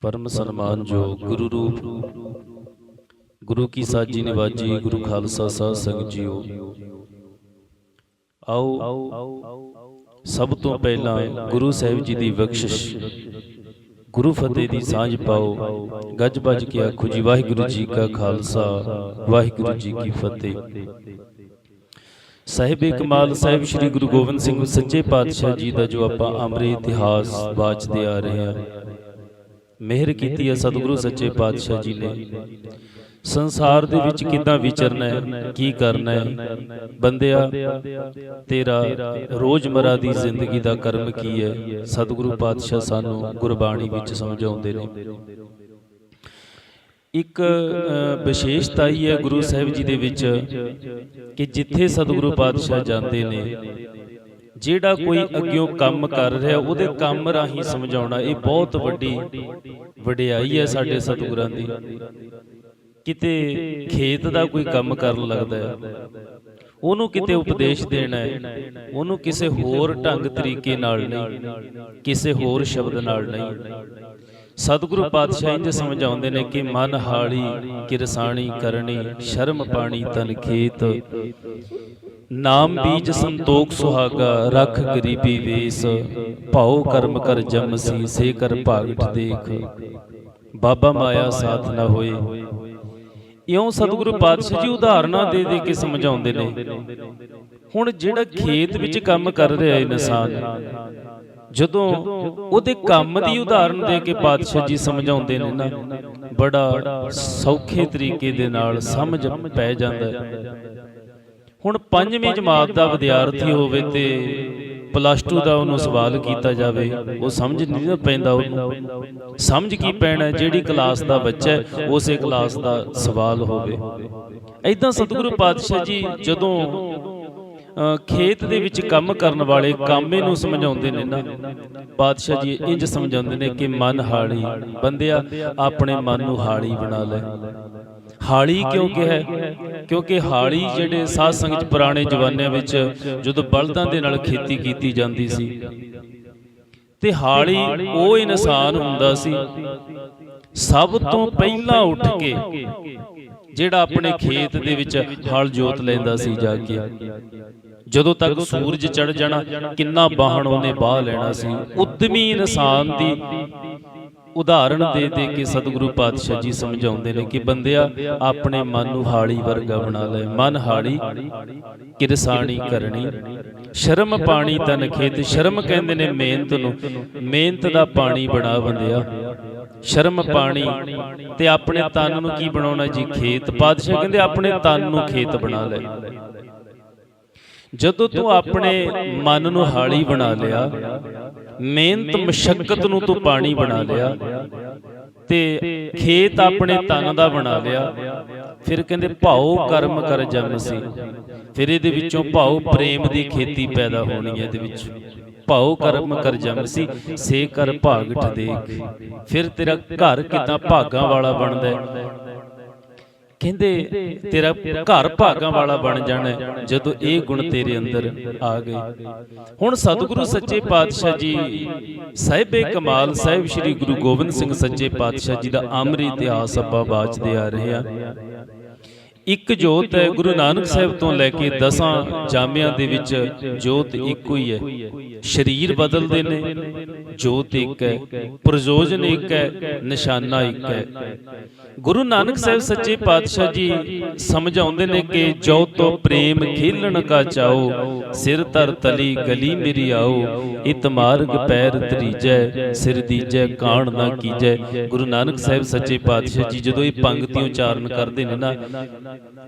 ਪਰਮ ਸਨਮਾਨ ਜੋ ਗੁਰੂ ਰੂਪ ਗੁਰੂ ਕੀ ਸਾਜੀ ਨਿਵਾਜੀ ਗੁਰੂ ਖਾਲਸਾ ਸਾਧ ਸੰਗਤ ਜੀਓ। ਆਓ ਸਭ ਤੋਂ ਪਹਿਲਾਂ ਗੁਰੂ ਸਾਹਿਬ ਜੀ ਦੀ ਬਖਸ਼ਿਸ਼। ਗੁਰੂ ਫਤਿਹ ਦੀ ਸਾਂਝ ਪਾਓ। ਗੱਜ ਬੱਜ ਕੇ ਆਖੋ ਜੀ ਵਾਹਿਗੁਰੂ ਜੀ ਕਾ ਖਾਲਸਾ ਵਾਹਿਗੁਰੂ ਜੀ ਕੀ ਫਤਿਹ। ਸਾਹਿਬੇ ਕਮਾਲ ਸਾਹਿਬ ਸ੍ਰੀ ਗੁਰੂ ਗੋਬਿੰਦ ਸਿੰਘ ਸੱਚੇ ਪਾਤਸ਼ਾਹ ਜੀ ਦਾ ਜੋ ਆਪਾਂ ਅਮਰੇ ਇਤਿਹਾਸ ਬਾਚਦੇ ਆ ਰਹੇ ਹਾਂ। ਮਿਹਰ ਕੀਤੀ ਹੈ ਸਤਿਗੁਰੂ ਸੱਚੇ ਪਾਤਸ਼ਾਹ ਜੀ ਨੇ। ਸੰਸਾਰ ਦੇ ਵਿੱਚ ਕਿੱਦਾਂ ਵਿਚਰਨਾ ਹੈ ਕੀ ਕਰਨਾ ਹੈ? ਬੰਦਿਆ ਤੇਰਾ ਰੋਜ਼ਮਰਾ ਦੀ ਜ਼ਿੰਦਗੀ ਦਾ ਕਰਮ ਕੀ ਹੈ? ਸਤਿਗੁਰੂ ਪਾਤਸ਼ਾਹ ਸਾਨੂੰ ਗੁਰਬਾਣੀ ਵਿੱਚ ਸਮਝਾਉਂਦੇ ਨੇ। ਇੱਕ ਵਿਸ਼ੇਸ਼ਤਾ ਹੀ ਹੈ ਗੁਰੂ ਸਾਹਿਬ ਜੀ ਦੇ ਵਿੱਚ ਕਿ ਜਿੱਥੇ ਸਤਿਗੁਰੂ ਪਾਤਸ਼ਾਹ ਜਾਂਦੇ ਨੇ ਜਿਹੜਾ ਕੋਈ ਅੱਗਿਓਂ ਕੰਮ ਕਰ ਰਿਹਾ ਉਹਦੇ ਕੰਮ ਰਾਹੀਂ ਸਮਝਾਉਣਾ ਇਹ ਬਹੁਤ ਵੱਡੀ ਵਡਿਆਈ ਹੈ ਸਾਡੇ ਸਤਿਗੁਰਾਂ ਦੀ। ਕਿਤੇ ਖੇਤ ਦਾ ਕੋਈ ਕੰਮ ਕਰਨ ਲੱਗਦਾ ਹੈ ਉਹਨੂੰ ਕਿਤੇ ਉਪਦੇਸ਼ ਦੇਣਾ ਹੈ ਉਹਨੂੰ ਕਿਸੇ ਹੋਰ ਢੰਗ ਤਰੀਕੇ ਨਾਲ ਨਹੀਂ ਕਿਸੇ ਹੋਰ ਸ਼ਬਦ ਨਾਲ ਨਹੀਂ। ਸਤਿਗੁਰੂ ਪਾਤਸ਼ਾਹ ਇੰਜ ਸਮਝਾਉਂਦੇ ਨੇ ਕਿ ਮਨ ਹਾਲੀ ਕਿਰਸਾਣੀ ਕਰਨੀ ਸ਼ਰਮ ਪਾਣੀ ਤਨ ਖੇਤ। ਨਾਮ ਬੀਜ ਸੰਤੋਖ ਸੁਹਾਗਾ ਰਖ ਗਰੀਬੀ ਵੇਸ। ਭਾਉ ਕਰਮ ਕਰ ਜਮਸੀ ਸੇ ਕਰ ਭਾਗਟ ਦੇਖ। ਬਾਬਾ ਮਾਇਆ ਸਾਥ ਨਾ ਹੋਏ। ਇਉਂ ਸਤਿਗੁਰੂ ਪਾਤਸ਼ਾਹ ਜੀ ਉਦਾਹਰਨਾਂ ਦੇ ਦੇ ਕੇ ਸਮਝਾਉਂਦੇ ਨੇ। ਹੁਣ ਜਿਹੜਾ ਖੇਤ ਵਿੱਚ ਕੰਮ ਕਰ ਰਿਹਾ ਇਨਸਾਨ ਜਦੋਂ ਉਹਦੇ ਕੰਮ ਦੀ ਉਦਾਹਰਨ ਦੇ ਕੇ ਪਾਤਸ਼ਾਹ ਜੀ ਸਮਝਾਉਂਦੇ ਨੇ ਨਾ, ਬੜਾ ਸੌਖੇ ਤਰੀਕੇ ਦੇ ਨਾਲ ਸਮਝ ਪੈ ਜਾਂਦਾ ਹੁਣ ਪੰਜਵੀਂ ਜਮਾਤ ਦਾ ਵਿਦਿਆਰਥੀ ਹੋਵੇ ਤੇ ਪਲੱਸ 2 ਦਾ ਉਹਨੂੰ ਸਵਾਲ ਕੀਤਾ ਜਾਵੇ, ਉਹ ਸਮਝ ਨਹੀਂ ਪੈਂਦਾ ਉਹਨੂੰ। ਸਮਝ ਕੀ ਪੈਣਾ, ਜਿਹੜੀ ਕਲਾਸ ਦਾ ਬੱਚਾ ਹੈ, ਉਸੇ ਕਲਾਸ ਦਾ ਸਵਾਲ ਹੋਵੇ। ਐਦਾਂ ਸਤਿਗੁਰੂ ਪਾਤਸ਼ਾਹ ਜੀ ਜਦੋਂ ਖੇਤ ਦੇ ਵਿੱਚ ਕੰਮ ਕਰਨ ਵਾਲੇ ਕਾਮੇ ਨੂੰ ਸਮਝਾਉਂਦੇ ਨੇ ਨਾ। ਪਾਤਸ਼ਾਹ ਜੀ ਇੰਜ ਸਮਝਾਉਂਦੇ ਨੇ ਕਿ ਮਨ ਹਾਲੀ, ਬੰਦਿਆ, ਆਪਣੇ ਮਨ ਨੂੰ ਹਾਲੀ ਬਣਾ ਲੈ। ਹਾਲੀ ਕਿਉਂ ਕਿਹਾ ਕਿਉਂਕਿ ਹਾਲੀ ਜਿਹੜੇ ਸਾਧ ਸੰਗਤ ਪੁਰਾਣੇ ਜਵਾਨਿਆਂ ਵਿੱਚ ਜਦੋਂ ਬਲਦਾਂ ਦੇ ਨਾਲ ਖੇਤੀ ਕੀਤੀ ਜਾਂਦੀ ਸੀ, ਤੇ ਹਾਲੀ ਉਹ ਇਨਸਾਨ ਹੁੰਦਾ ਸੀ, ਸਭ ਤੋਂ ਪਹਿਲਾਂ ਉੱਠ ਕੇ ਜਿਹੜਾ ਆਪਣੇ ਖੇਤ ਦੇ ਵਿੱਚ ਹਲ ਜੋਤ ਲੈਂਦਾ ਸੀ ਜਾ ਕੇ। ਜਦੋਂ ਤੱਕ ਸੂਰਜ ਚੜ ਜਾਣਾ ਕਿੰਨਾ ਬਾਹਣ ਉਹਨੇ ਬਾਹ ਲੈਣਾ ਸੀ। ਉਦਮੀ ਇਨਸਾਨ ਦੀ ਉਦਾਹਰਣ ਦੇ ਦੇ ਕੇ ਸਤਿਗੁਰੂ ਪਾਤਸ਼ਾਹ ਜੀ ਸਮਝਾਉਂਦੇ ਨੇ ਕਿ ਬੰਦਿਆ, ਆਪਣੇ ਮਨ ਨੂੰ ਹਾੜੀ ਵਰਗਾ ਬਣਾ ਲੈ। ਮਨ ਹਾੜੀ ਕਿਰਸਾਣੀ ਕਰਨੀ। ਸ਼ਰਮ ਪਾਣੀ ਤਨ ਖੇਤ। ਸ਼ਰਮ ਕਹਿੰਦੇ ਨੇ ਮਿਹਨਤ ਨੂੰ। ਮਿਹਨਤ ਦਾ ਪਾਣੀ ਬਣਾ ਬੰਦਿਆ। ਸ਼ਰਮ ਪਾਣੀ ਤੇ ਆਪਣੇ ਤਨ ਨੂੰ ਕੀ ਬਣਾਉਣਾ ਜੀ? ਖੇਤ। ਪਾਤਸ਼ਾਹ ਕਹਿੰਦੇ, ਆਪਣੇ ਤਨ ਨੂੰ ਖੇਤ ਬਣਾ ਲੈ। ਜਦੋਂ ਤੂੰ ਆਪਣੇ ਮਨ ਨੂੰ ਹਾੜੀ ਬਣਾ ਲਿਆ ਮਿਹਨਤ ਮਸ਼ਕਤ ਨੂੰ ਤੂੰ ਪਾਣੀ ਬਣਾ ਲਿਆ ਤੇ ਖੇਤ ਆਪਣੇ ਤਨ ਦਾ ਬਣਾ ਲਿਆ। ਫਿਰ ਕਹਿੰਦੇ ਭਾਉ ਕਰਮ ਕਰ ਜਮ ਸੀ। ਫਿਰ ਇਹਦੇ ਵਿੱਚੋਂ ਭਾਉ ਪ੍ਰੇਮ ਦੀ ਖੇਤੀ ਪੈਦਾ ਹੋਣੀ ਹੈ ਇਹਦੇ ਵਿੱਚ। ਭਾਉ ਕਰਮ ਕਰ ਜਮ ਸੀ ਸੇ। ਕਰ ਭਾਗਠ ਦੇਖ ਫਿਰ ਤੇਰਾ ਘਰ ਕਿਦਾਂ ਭਾਗਾਂ ਵਾਲਾ ਬਣਦਾ ਹੈ। ਕਹਿੰਦੇ, ਤੇਰਾ ਘਰ ਭਾਗਾਂ ਵਾਲਾ ਬਣ ਜਾਣਾ ਜਦੋਂ ਇਹ ਗੁਣ ਤੇਰੇ ਅੰਦਰ ਆ ਗਏ। ਹੁਣ ਸਤਿਗੁਰੂ ਸੱਚੇ ਪਾਤਸ਼ਾਹ ਜੀ, ਸਾਹਿਬੇ ਕਮਾਲ ਸਾਹਿਬ ਸ੍ਰੀ ਗੁਰੂ ਗੋਬਿੰਦ ਸਿੰਘ ਸੱਚੇ ਪਾਤਸ਼ਾਹ ਜੀ ਦਾ ਆਮਰੀ ਇਤਿਹਾਸ ਆਪਾਂ ਬਾਚਦੇ ਆ ਰਹੇ ਆ ਇੱਕ ਜੋਤ ਹੈ, ਗੁਰੂ ਨਾਨਕ ਸਾਹਿਬ ਤੋਂ ਲੈ ਕੇ ਦਸਾਂ ਜਾਮਿਆਂ ਦੇ ਵਿੱਚ ਜੋਤ ਇੱਕੋ ਹੀ ਹੈ। ਸਰੀਰ ਬਦਲਦੇ ਨੇ ਜੋਤ ਇੱਕ ਹੈ, ਪ੍ਰਯੋਜਨ ਇੱਕ ਹੈ, ਨਿਸ਼ਾਨਾ ਇੱਕ ਹੈ। ਗੁਰੂ ਨਾਨਕ ਸਾਹਿਬ ਸੱਚੇ ਪਾਤਸ਼ਾਹ ਜੀ ਸਮਝਾਉਂਦੇ ਨੇ ਕਿ ਜੋ ਤੋ ਪ੍ਰੇਮ ਖੇਲਣ ਕਾ ਚਾਓ ਸਿਰ ਧਰ ਤਲੀ ਗਲੀ ਮੇਰੀ ਆਓ, ਇਤ ਮਾਰਗ ਪੈਰ ਤਰੀਜੈ ਸਿਰ ਦੀਜੈ, ਕਾਣ ਨਾ ਕੀਜੈ। ਗੁਰੂ ਨਾਨਕ ਸਾਹਿਬ ਸੱਚੇ ਪਾਤਸ਼ਾਹ ਜੀ ਜਦੋਂ ਇਹ ਪੰਗਤੀ ਉਚਾਰਨ ਕਰਦੇ ਨੇ ਨਾ,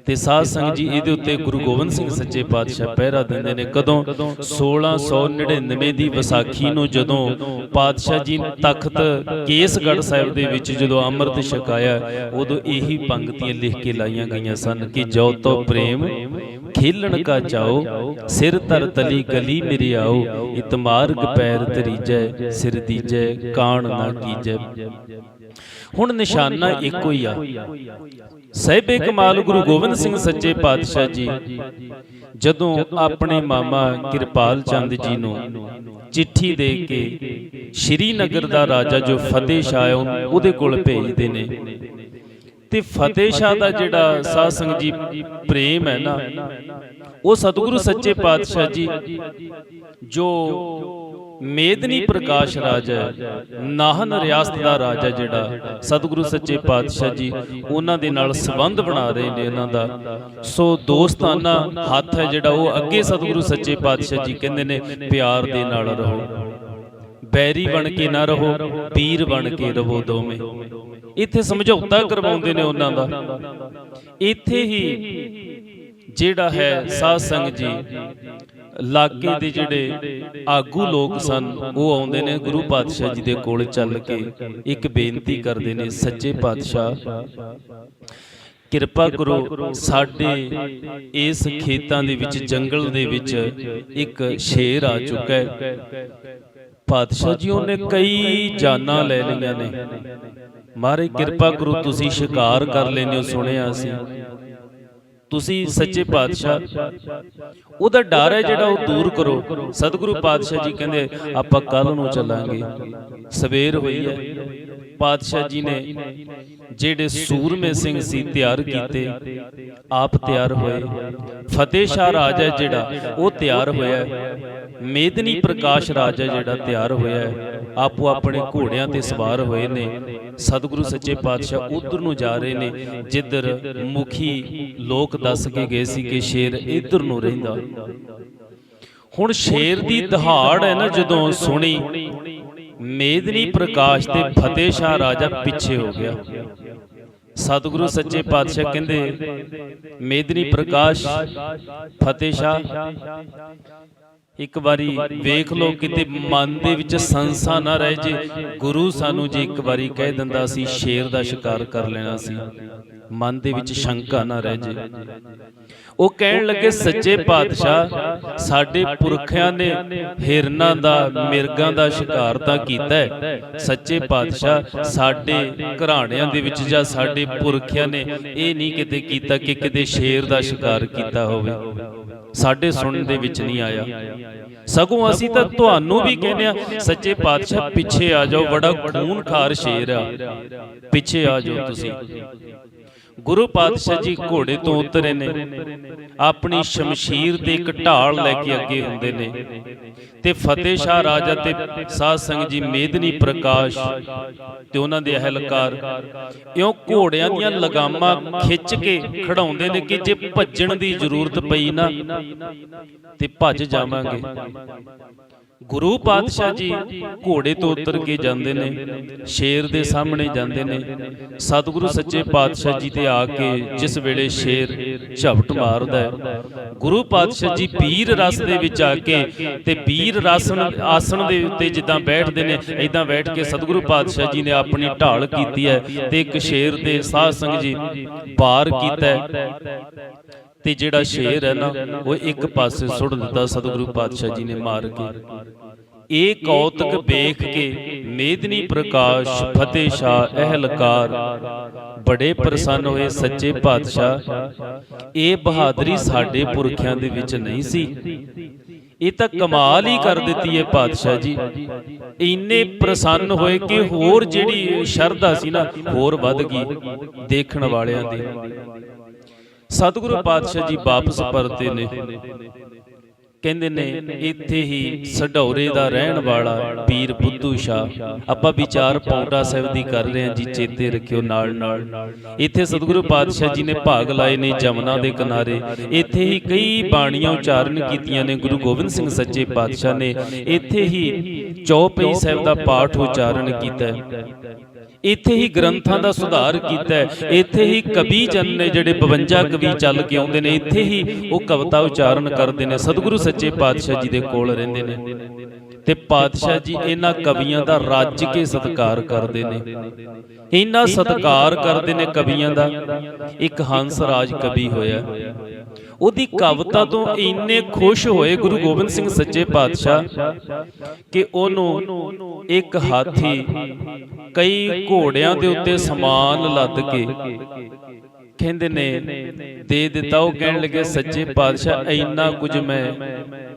ਤੇ ਸਾਧ ਸੰਗਤ ਜੀ ਇਹਦੇ ਉੱਤੇ ਗੁਰੂ ਗੋਬਿੰਦ ਸਿੰਘ ਸੱਚੇ ਪਾਤਸ਼ਾਹ ਪਹਿਰਾ ਦਿੰਦੇ ਨੇ। ਕਦੋਂ 1699 ਦੀ ਵਿਸਾਖੀ ਨੂੰ ਜਦੋਂ ਪਾਤਸ਼ਾਹ ਜੀ ਤਖਤ ਕੇਸਗੜ੍ਹ ਸਾਹਿਬ ਦੇ ਵਿੱਚ ਜਦੋਂ ਅੰਮ੍ਰਿਤ ਛਕਾਇਆ ਉਦੋਂ ਇਹੀ ਪੰਕਤੀਆਂ ਲਿਖ ਕੇ ਲਾਈਆਂ ਗਈਆਂ ਸਨ ਕਿ ਜੋ ਤੋ ਪ੍ਰੇਮ, ਖੇਲਣ ਕਾ ਚਾਓ ਸਿਰ ਧਰ ਤਲੀ ਗਲੀ ਮੇਰੇ ਆਓ ਇਤ ਮਾਰਗ ਪੈਰ ਤਰੀਜੈ ਸਿਰ ਦੀਜੈ, ਕਾਣ ਨਾ ਕੀਜੈ। ਹੁਣ ਨਿਸ਼ਾਨਾ ਇੱਕੋ ਹੀ ਆ। ਸਹਿਬੇ ਕਮਾਲ ਗੁਰੂ ਗੋਬਿੰਦ ਸਿੰਘ ਸੱਚੇ ਪਾਤਸ਼ਾਹ ਜੀ, ਜਦੋਂ ਆਪਣੇ ਮਾਮਾ ਕਿਰਪਾਲ ਚੰਦ ਜੀ ਨੂੰ ਚਿੱਠੀ ਦੇ ਕੇ ਸ਼੍ਰੀਨਗਰ ਦਾ ਰਾਜਾ ਜੋ ਫਤਿਹ ਸ਼ਾਹ ਹੈ ਉਹਦੇ ਕੋਲ ਭੇਜਦੇ ਨੇ। ਤੇ ਫਤਿਹ ਸ਼ਾਹ ਦਾ ਜਿਹੜਾ ਸਾਧ ਸੰਗ ਜੀ ਪ੍ਰੇਮ ਹੈ ਨਾ ਉਹ ਸਤਿਗੁਰੂ ਸੱਚੇ ਪਾਤਸ਼ਾਹ ਜੀ ਜੋ ਮੇਦਨੀ ਪ੍ਰਕਾਸ਼ ਰਾਜ ਹੈ ਨਾਹਨ ਰਿਆਸਤ ਦਾ ਰਾਜ ਹੈ ਜਿਹੜਾ ਸਤਿਗੁਰੂ ਸੱਚੇ ਪਾਤਸ਼ਾਹ ਜੀ ਉਹਨਾਂ ਦੇ ਨਾਲ ਸੰਬੰਧ ਬਣਾ ਰਹੇ ਨੇ ਇਹਨਾਂ ਦਾ। ਸੋ ਦੋਸਤਾਨਾ ਹੱਥ ਹੈ ਜਿਹੜਾ ਉਹ ਅੱਗੇ ਸਤਿਗੁਰੂ ਸੱਚੇ ਪਾਤਸ਼ਾਹ ਜੀ ਕਹਿੰਦੇ ਨੇ ਪਿਆਰ ਦੇ ਨਾਲ ਰਹੋ। ਬੈਰੀ ਬਣ ਕੇ ਨਾ ਰਹੋ ਪੀਰ ਬਣ ਕੇ ਰਹੋ ਦੋਵੇਂ। ਇੱਥੇ ਸਮਝੌਤਾ ਕਰਵਾਉਂਦੇ ਨੇ ਉਹਨਾਂ ਦਾ। ਇੱਥੇ ਹੀ ਜਿਹੜਾ ਹੈ ਸਾਧ ਸੰਗਤ ਜੀ। ਲਾਗੇ ਦੇ ਜਿਹੜੇ ਆਗੂ ਲੋਕ ਸਨ ਉਹ ਆਉਂਦੇ ਨੇ ਗੁਰੂ ਪਾਤਸ਼ਾਹ ਜੀ ਦੇ ਕੋਲ ਚੱਲ ਕੇ ਇੱਕ ਬੇਨਤੀ ਕਰਦੇ ਨੇ ਸੱਚੇ ਪਾਤਸ਼ਾਹ। ਕਿਰਪਾ ਕਰੋ ਸਾਡੇ ਇਸ ਖੇਤਾਂ ਦੇ ਵਿੱਚ ਜੰਗਲ ਦੇ ਵਿੱਚ ਇੱਕ ਸ਼ੇਰ ਆ ਚੁੱਕਾ ਹੈ। ਪਾਤਸ਼ਾਹ ਜੀ ਉਹਨੇ ਕਈ ਜਾਨਾਂ ਲੈ ਲਈਆਂ ਨੇ। ਮਾਰੇ ਕਿਰਪਾ ਕਰੋ ਤੁਸੀਂ ਸ਼ਿਕਾਰ ਕਰ ਲੈਨੇ ਹੋ ਸੁਣਿਆ ਅਸੀਂ। ਤੁਸੀਂ ਸੱਚੇ ਪਾਤਸ਼ਾਹ ਉਹਦਾ ਡਰ ਹੈ ਜਿਹੜਾ ਉਹ ਦੂਰ ਕਰੋ। ਸਤਿਗੁਰੂ ਪਾਤਸ਼ਾਹ ਜੀ ਕਹਿੰਦੇ ਆਪਾਂ ਕੱਲ ਨੂੰ ਚੱਲਾਂਗੇ। ਸਵੇਰ ਹੋਈ ਹੈ। ਪਾਤਸ਼ਾਹ ਜੀ ਨੇ ਜਿਹੜੇ ਸੂਰਮੇ ਸਿੰਘ ਸੀ ਤਿਆਰ ਕੀਤੇ, ਆਪ ਤਿਆਰ ਹੋਏ। ਫਤਿਹ ਸ਼ਾਹ ਰਾਜ ਜਿਹੜਾ, ਉਹ ਤਿਆਰ ਹੋਇਆ ਮੇਦਨੀ ਪ੍ਰਕਾਸ਼ ਰਾਜ ਜਿਹੜਾ ਤਿਆਰ ਹੋਇਆ ਆਪੋ ਆਪਣੇ ਘੋੜਿਆਂ ਤੇ ਸਵਾਰ ਹੋਏ ਨੇ। ਸਤਿਗੁਰੂ ਸੱਚੇ ਪਾਤਸ਼ਾਹ ਉਧਰ ਨੂੰ ਜਾ ਰਹੇ ਨੇ, ਜਿੱਧਰ ਮੁਖੀ ਲੋਕ ਦੱਸ ਕੇ ਗਏ ਸੀ ਕਿ ਸ਼ੇਰ ਇਧਰ ਨੂੰ ਰਹਿੰਦਾ। ਹੁਣ ਸ਼ੇਰ ਦੀ ਦਹਾੜ ਹੈ ਨਾ ਜਦੋਂ ਸੁਣੀ ਮੇਦਨੀ ਪ੍ਰਕਾਸ਼ ਤੇ ਫਤਿਹ ਸ਼ਾਹ ਰਾਜਾ ਪਿੱਛੇ ਹੋ ਗਿਆ। ਸਤਿਗੁਰੂ ਸੱਚੇ ਪਾਤਸ਼ਾਹ ਕਹਿੰਦੇ, ਮੇਦਨੀ ਪ੍ਰਕਾਸ਼, ਫਤਿਹ ਸ਼ਾਹ। ਇੱਕ ਵਾਰੀ ਵੇਖ ਲਓ ਕਿਤੇ ਮਨ ਦੇ ਵਿੱਚ ਸੰਸਾ ਨਾ ਰਹਿ ਜੇ। ਗੁਰੂ ਸਾਨੂੰ ਜੇ ਇੱਕ ਵਾਰੀ ਕਹਿ ਦਿੰਦਾ ਸੀ, ਸ਼ੇਰ ਦਾ ਸ਼ਿਕਾਰ ਕਰ ਲੈਣਾ ਸੀ। ਮਨ ਦੇ ਵਿੱਚ ਸ਼ੰਕਾ ਨਾ ਰਹਿ ਜੇ। ਉਹ ਕਹਿਣ ਲੱਗੇ ਸੱਚੇ ਪਾਤਸ਼ਾਹ ਸਾਡੇ ਪੁਰਖਿਆਂ ਨੇ ਹਿਰਨਾਂ ਦਾ ਮਿਰਗਾਂ ਦਾ ਸ਼ਿਕਾਰ ਤਾਂ ਕੀਤਾ ਹੈ। ਸੱਚੇ ਪਾਤਸ਼ਾਹ ਸਾਡੇ ਘਰਾਣਿਆਂ ਦੇ ਵਿੱਚ ਜਾਂ ਸਾਡੇ ਪੁਰਖਿਆਂ ਨੇ ਇਹ ਨਹੀਂ ਕਿਤੇ ਕੀਤਾ ਕਿ ਕਿਤੇ ਸ਼ੇਰ ਦਾ ਸ਼ਿਕਾਰ ਕੀਤਾ ਹੋਵੇ। ਸਾਡੇ ਸੁਣਨ ਦੇ ਵਿੱਚ ਨਹੀਂ ਆਇਆ। ਸਗੋਂ ਅਸੀਂ ਤਾਂ ਤੁਹਾਨੂੰ ਵੀ ਕਹਿੰਦੇ ਆ ਸੱਚੇ ਪਾਤਸ਼ਾਹ ਪਿੱਛੇ ਆ ਜਾਓ ਬੜਾ ਖੂਨਖਾਰ ਸ਼ੇਰ ਆ। ਪਿੱਛੇ ਆ ਜਾਓ ਤੁਸੀਂ। ਗੁਰੂ ਪਾਤਸ਼ਾਹ ਜੀ ਘੋੜੇ ਤੋਂ ਉਤਰੇ ਨੇ। ਆਪਣੀ ਸ਼ਮਸ਼ੀਰ ਤੇ ਇੱਕ ਢਾਲ ਲੈ ਕੇ ਅੱਗੇ ਹੁੰਦੇ ਨੇ। ਤੇ ਫਤਿਹ ਸ਼ਾਹ ਰਾਜਾ ਤੇ ਸਾਧ ਸੰਗਤ ਜੀ ਮੇਦਨੀ ਪ੍ਰਕਾਸ਼ ਤੇ ਉਹਨਾਂ ਦੇ ਅਹਲਕਾਰ। ਇਉਂ ਘੋੜਿਆਂ ਦੀਆਂ ਲਗਾਮਾਂ ਖਿੱਚ ਕੇ ਖੜਾਉਂਦੇ ਨੇ ਕਿ ਜੇ ਭੱਜਣ ਦੀ ਜ਼ਰੂਰਤ ਪਈ ਨਾ ਤੇ ਭੱਜ ਜਾਵਾਂਗੇ। ਗੁਰੂ ਪਾਤਸ਼ਾਹ ਜੀ ਘੋੜੇ ਤੋਂ ਉਤਰ ਕੇ ਜਾਂਦੇ ਨੇ, ਸ਼ੇਰ ਦੇ ਸਾਹਮਣੇ ਜਾਂਦੇ ਨੇ। ਸਤਿਗੁਰੂ ਸੱਚੇ ਪਾਤਸ਼ਾਹ ਜੀ ਤੇ ਆ ਕੇ ਜਿਸ ਵੇਲੇ ਸ਼ੇਰ ਝਪਟ ਮਾਰਦਾ ਹੈ, ਗੁਰੂ ਪਾਤਸ਼ਾਹ ਜੀ ਵੀਰ ਰਸ ਦੇ ਵਿੱਚ ਆ ਕੇ ਤੇ ਵੀਰ ਰਸਨ ਆਸਣ ਦੇ ਉੱਤੇ ਜਿੱਦਾਂ ਬੈਠਦੇ ਨੇ ਇਦਾਂ ਬੈਠ ਕੇ ਸਤਿਗੁਰੂ ਪਾਤਸ਼ਾਹ ਜੀ ਨੇ ਆਪਣੀ ਢਾਲ ਕੀਤੀ ਹੈ ਤੇ ਇੱਕ ਸ਼ੇਰ ਦੇ ਸਾਧ ਸੰਗ ਜੀ ਪਾਰ ਕੀਤਾ ਤੇ ਜਿਹੜਾ ਸ਼ੇਰ ਹੈ ਨਾ, ਉਹ ਇੱਕ ਪਾਸੇ ਸੁੱਟ ਦਿੱਤਾ ਸਤਿਗੁਰੂ ਪਾਤਸ਼ਾਹ ਜੀ ਨੇ ਮਾਰ ਕੇ। ਇਹ ਕੌਤਕ ਵੇਖ ਕੇ ਮੇਦਨੀ ਪ੍ਰਕਾਸ਼, ਫਤਿਹ ਸ਼ਾਹ, ਅਹਲਕਾਰ, ਬੜੇ ਪ੍ਰਸੰਨ ਹੋਏ ਸੱਚੇ ਪਾਤਸ਼ਾਹ। ਇਹ ਬਹਾਦਰੀ ਸਾਡੇ ਪੁਰਖਿਆਂ ਦੇ ਵਿੱਚ ਨਹੀਂ ਸੀ। ਇਹ ਤਾਂ ਕਮਾਲ ਹੀ ਕਰ ਦਿੱਤੀ ਹੈ ਪਾਤਸ਼ਾਹ ਜੀ। ਇੰਨੇ ਪ੍ਰਸੰਨ ਹੋਏ ਕਿ ਹੋਰ ਜਿਹੜੀ ਸ਼ਰਧਾ ਸੀ ਨਾ, ਹੋਰ ਵੱਧ ਗਈ ਦੇਖਣ ਵਾਲਿਆਂ ਦੀ। ਸਤਿਗੁਰੂ ਪਾਤਸ਼ਾਹ ਜੀ ਵਾਪਸ ਪਰਤੇ ਨੇ। ਕਹਿੰਦੇ ਨੇ ਇੱਥੇ ਹੀ ਸਢੌਰੇ ਦਾ ਰਹਿਣ ਵਾਲਾ ਪੀਰ ਬੁੱਧੂ ਸ਼ਾਹ। ਆਪਾਂ ਵਿਚਾਰ ਪੌਂਡਾ ਸਾਹਿਬ ਦੀ ਕਰ ਰਹੇ ਹਾਂ ਜੀ ਚੇਤੇ ਰੱਖਿਓ ਨਾਲ ਨਾਲ ਇੱਥੇ ਸਤਿਗੁਰੂ ਪਾਤਸ਼ਾਹ ਜੀ ਨੇ ਭਾਗ ਲਾਏ ਨੇ ਜਮਨਾ ਦੇ ਕਿਨਾਰੇ। ਇੱਥੇ ਹੀ ਕਈ ਬਾਣੀਆਂ ਉਚਾਰਨ ਕੀਤੀਆਂ ਨੇ ਗੁਰੂ ਗੋਬਿੰਦ ਸਿੰਘ ਸੱਚੇ ਪਾਤਸ਼ਾਹ ਨੇ। ਇੱਥੇ ਹੀ ਚੌਪਈ ਸਾਹਿਬ ਦਾ ਪਾਠ ਉਚਾਰਨ ਕੀਤਾ। ਇੱਥੇ ਹੀ ਗ੍ਰੰਥਾਂ ਦਾ ਸੁਧਾਰ ਕੀਤਾ ਹੈ। ਇੱਥੇ ਹੀ ਕਵੀ ਜਨ ਨੇ ਜਿਹੜੇ 52 ਕਵੀ ਚੱਲ ਕੇ ਆਉਂਦੇ ਨੇ ਇੱਥੇ ਹੀ ਉਹ ਕਵਿਤਾ ਉਚਾਰਨ ਕਰਦੇ ਨੇ। ਸਤਿਗੁਰੂ ਸੱਚੇ ਪਾਤਸ਼ਾਹ ਜੀ ਦੇ ਕੋਲ ਰਹਿੰਦੇ ਨੇ। ਤੇ ਪਾਤਸ਼ਾਹ ਜੀ ਇਹਨਾਂ ਕਵੀਆਂ ਦਾ ਰੱਜ ਕੇ ਸਤਿਕਾਰ ਕਰਦੇ ਨੇ। ਇੰਨਾ ਸਤਿਕਾਰ ਕਰਦੇ ਨੇ ਕਵੀਆਂ ਦਾ। ਇੱਕ ਹੰਸ ਰਾਜ ਕਵੀ ਹੋਇਆ। ਉਹਦੀ ਕਵਿਤਾ ਤੋਂ ਇੰਨੇ ਖੁਸ਼ ਹੋਏ ਗੁਰੂ ਗੋਬਿੰਦ ਸਿੰਘ ਸੱਚੇ ਪਾਤਸ਼ਾਹ ਕਿ ਉਹਨੂੰ ਇੱਕ ਹਾਥੀ ਕਈ ਘੋੜਿਆਂ ਦੇ ਉੱਤੇ ਸਮਾਨ ਲੱਦ ਕੇ ਕਹਿੰਦੇ ਨੇ ਦੇ ਦਿੱਤਾ ਉਹ ਕਹਿਣ ਲੱਗੇ ਸੱਚੇ ਪਾਤਸ਼ਾਹ ਇੰਨਾ ਕੁਝ ਮੈਂ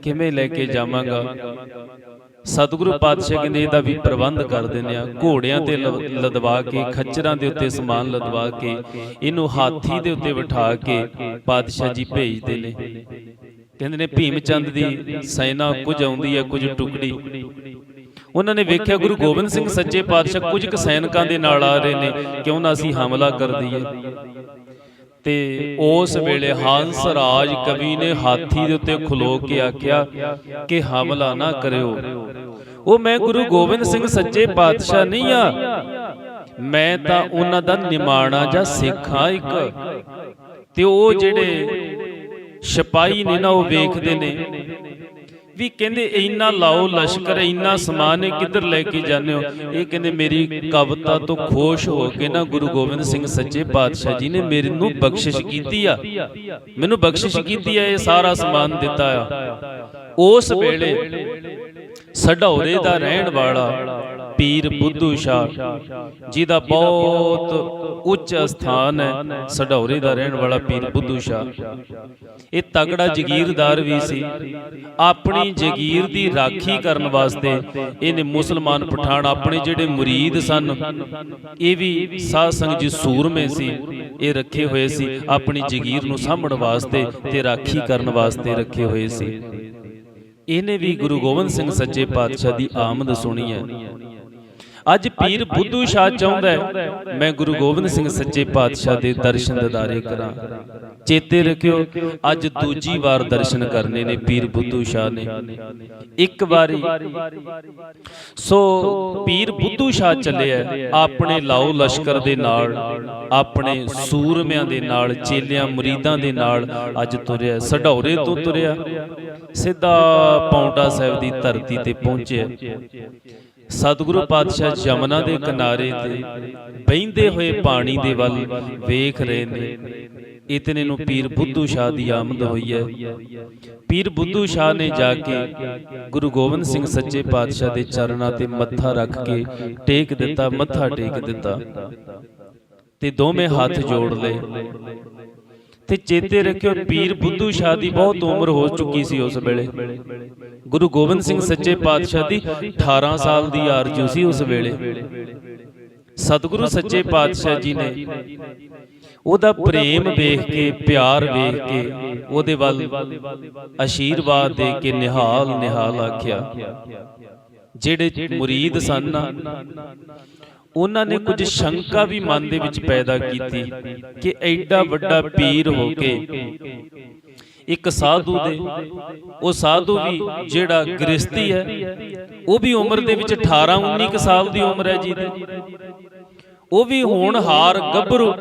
ਕਿਵੇਂ ਲੈ ਕੇ ਜਾਵਾਂਗਾ? ਸਤਿਗੁਰੂ ਪਾਤਸ਼ਾਹ ਕਹਿੰਦੇ ਇਹਦਾ ਵੀ ਪ੍ਰਬੰਧ ਕਰ ਦਿੰਦੇ ਆ। ਘੋੜਿਆਂ ਤੇ ਲਦਵਾ ਕੇ ਖੱਚਰਾਂ ਦੇ ਉੱਤੇ ਸਮਾਨ ਲਦਵਾ ਕੇ ਇਹਨੂੰ ਹਾਥੀ ਦੇ ਉੱਤੇ ਬਿਠਾ ਕੇ ਪਾਤਸ਼ਾਹ ਜੀ ਭੇਜਦੇ ਨੇ। ਕਹਿੰਦੇ ਨੇ ਭੀਮ ਚੰਦ ਦੀ ਸੈਨਾ ਕੁਝ ਆਉਂਦੀ ਹੈ ਕੁਝ ਟੁਕੜੀ। ਉਹਨਾਂ ਨੇ ਵੇਖਿਆ ਗੁਰੂ ਗੋਬਿੰਦ ਸਿੰਘ ਸੱਚੇ ਪਾਤਸ਼ਾਹ ਕੁਝ ਕੁ ਸੈਨਿਕਾਂ ਦੇ ਨਾਲ ਆ ਰਹੇ ਨੇ ਕਿਉਂ ਨਾ। ਅਸੀਂ ਹਮਲਾ ਕਰ ਦਈਏ? ਤੇ ਉਸ ਵੇਲੇ ਹੰਸ ਰਾਜ ਕਵੀ ਨੇ ਹਾਥੀ ਦੇ ਉੱਤੇ ਖਲੋ ਕੇ ਆਖਿਆ ਕਿ ਹਮਲਾ ਨਾ ਕਰਿਓ। ਉਹ ਮੈਂ ਗੁਰੂ ਗੋਬਿੰਦ ਸਿੰਘ ਸੱਚੇ ਪਾਤਸ਼ਾਹ ਨਹੀਂ ਆ। ਮੈਂ ਤਾਂ ਉਹਨਾਂ ਦਾ ਨਿਮਾਣਾ ਜਾਂ ਸਿੱਖਾਂ ਇੱਕ। ਤੇ ਉਹ ਜਿਹੜੇ ਸਿਪਾਹੀ ਨੇ ਨਾ ਉਹ ਵੇਖਦੇ ਨੇ। ਵੀ ਕਹਿੰਦੇ ਇੰਨਾ ਲਾਓ ਲਸ਼ਕਰ, ਇੰਨਾ ਸਮਾਨ ਕਿੱਧਰ ਲੈ ਕੇ ਜਾਂਦੇ ਹੋ? ਇਹ ਕਹਿੰਦੇ ਮੇਰੀ ਕਵਿਤਾ ਤੋਂ ਖੁਸ਼ ਹੋ ਕੇ ਨਾ ਗੁਰੂ ਗੋਬਿੰਦ ਸਿੰਘ ਸੱਚੇ ਪਾਤਸ਼ਾਹ ਜੀ ਨੇ ਮੇਰੇ ਨੂੰ ਬਖਸ਼ਿਸ਼ ਕੀਤੀ ਆ। ਮੈਨੂੰ ਬਖਸ਼ਿਸ਼ ਕੀਤੀ ਆ, ਇਹ ਸਾਰਾ ਸਮਾਨ ਦਿੱਤਾ ਆ। ਉਸ ਵੇਲੇ ਸਢੌਰੇ ਦਾ ਰਹਿਣ ਵਾਲਾ ਪੀਰ ਬੁੱਧੂ ਸ਼ਾਹ, ਜਿਹਦਾ ਬਹੁਤ ਉੱਚ ਸਥਾਨ ਹੈ, ਸਢੌਰੇ ਦਾ ਰਹਿਣ ਵਾਲਾ ਪੀਰ ਬੁੱਧੂ ਸ਼ਾਹ। ਇਹ ਤਗੜਾ ਜਗੀਰਦਾਰ ਵੀ ਸੀ। ਆਪਣੀ ਜਗੀਰ ਦੀ ਰਾਖੀ ਕਰਨ ਵਾਸਤੇ ਇਹਨੇ ਮੁਸਲਮਾਨ ਪਠਾਨ ਆਪਣੇ ਜਿਹੜੇ ਮੁਰੀਦ ਸਨ, ਇਹ ਵੀ ਸਾਧ ਸੰਗ ਜੀ ਸੂਰਮੇ ਸੀ। ਇਹ ਰੱਖੇ ਹੋਏ ਸੀ ਆਪਣੀ ਜਗੀਰ ਨੂੰ ਸਾਂਭਣ ਵਾਸਤੇ ਤੇ ਰਾਖੀ ਕਰਨ ਵਾਸਤੇ ਰੱਖੇ ਹੋਏ ਸੀ। ਇਹਨੇ ਵੀ ਗੁਰੂ ਗੋਬਿੰਦ ਸਿੰਘ ਸੱਚੇ ਪਾਤਸ਼ਾਹ ਦੀ ਆਮਦ ਸੁਣੀ ਹੈ। ਅੱਜ ਪੀਰ ਬੁੱਧੂ ਸ਼ਾਹ ਚਾਹੁੰਦਾ ਹੈ ਮੈਂ ਗੁਰੂ ਗੋਬਿੰਦ ਸਿੰਘ ਸੱਚੇ ਪਾਤਸ਼ਾਹ ਦੇ ਦਰਸ਼ਨ ਦਿਦਾਰੇ ਕਰਾਂ। ਚੇਤੇ ਰੱਖਿਓ ਅੱਜ ਦੂਜੀ ਵਾਰ ਦਰਸ਼ਨ ਕਰਨੇ ਨੇ ਪੀਰ ਬੁੱਧੂ ਸ਼ਾਹ ਨੇ। ਇੱਕ ਵਾਰੀ ਸੋ ਪੀਰ ਬੁੱਧੂ ਸ਼ਾਹ ਚੱਲਿਆ ਆਪਣੇ ਲਾਓ ਲਸ਼ਕਰ ਦੇ ਨਾਲ ਆਪਣੇ ਸੂਰਮਿਆਂ ਦੇ ਨਾਲ ਚੇਲਿਆਂ ਮੁਰੀਦਾਂ ਦੇ ਨਾਲ ਅੱਜ ਤੁਰਿਆ ਸਢੌਰੇ ਤੋਂ ਤੁਰਿਆ। ਸਿੱਧਾ ਪੌਂਟਾ ਸਾਹਿਬ ਦੀ ਧਰਤੀ ਤੇ ਪਹੁੰਚਿਆ। ਸਤਿਗੁਰੂ ਪਾਤਸ਼ਾਹ ਜਮਨਾ ਦੇ ਕਿਨਾਰੇ ਤੇ ਬਹਿੰਦੇ ਹੋਏ ਪਾਣੀ ਦੇ ਵੱਲ ਵੇਖ ਰਹੇ ਨੇ। ਇਤਨੇ ਨੂੰ ਪੀਰ ਬੁੱਧੂ ਸ਼ਾਹ ਦੀ ਆਮਦ ਹੋਈ ਹੈ। ਪੀਰ ਬੁੱਧੂ ਸ਼ਾਹ ਨੇ ਜਾ ਕੇ ਗੁਰੂ ਗੋਬਿੰਦ ਸਿੰਘ ਸੱਚੇ ਪਾਤਸ਼ਾਹ ਦੇ ਚਰਨਾਂ ਤੇ ਮੱਥਾ ਰੱਖ ਕੇ ਟੇਕ ਦਿੱਤਾ ਮੱਥਾ ਟੇਕ ਦਿੱਤਾ। ਤੇ ਦੋਵੇਂ ਹੱਥ ਜੋੜ ਲਏ। ਤੇ ਚੇਤੇ ਰੱਖਿਓ, ਪੀਰ ਬੁੱਧੂ ਸ਼ਾਹ ਦੀ ਬਹੁਤ ਉਮਰ ਹੋ ਚੁੱਕੀ ਸੀ ਉਸ ਵੇਲੇ। ਗੁਰੂ ਗੋਬਿੰਦ ਸਿੰਘ ਸੱਚੇ ਪਾਤਸ਼ਾਹ ਦੀ 18 ਸਾਲ ਦੀ ਆਰਜੂ ਸੀ ਉਸ ਵੇਲੇ। ਸਤਿਗੁਰੂ ਸੱਚੇ ਪਾਤਸ਼ਾਹ ਜੀ ਨੇ ਉਹਦਾ ਪ੍ਰੇਮ ਵੇਖ ਕੇ, ਪਿਆਰ ਵੇਖ ਕੇ ਉਹਦੇ ਵੱਲ ਆਸ਼ੀਰਵਾਦ ਦੇ ਕੇ ਨਿਹਾਲ ਨਿਹਾਲ ਆਖਿਆ। ਜਿਹੜੇ ਮੁਰੀਦ ਸਨ ਉਹਨਾਂ ਨੇ ਕੁਝ ਸ਼ੰਕਾ ਵੀ ਮਨ ਦੇ ਵਿੱਚ ਪੈਦਾ ਕੀਤੀ ਕਿ ਐਡਾ ਵੱਡਾ ਪੀਰ ਹੋ ਕੇ ਇੱਕ ਸਾਧੂ ਦੇ ਉਹ ਸਾਧੂ ਵੀ ਜਿਹੜਾ ਗ੍ਰਸਤੀ ਹੈ ਉਹ ਵੀ ਉਮਰ ਦੇ ਵਿੱਚ 18 19 ਕੁ ਸਾਲ ਦੀ ਉਮਰ ਹੈ ਜੀ ਦੀ। ਉਹ ਵੀ ਹੁਣ ਹਾਰ ਗੱਭਰੂ।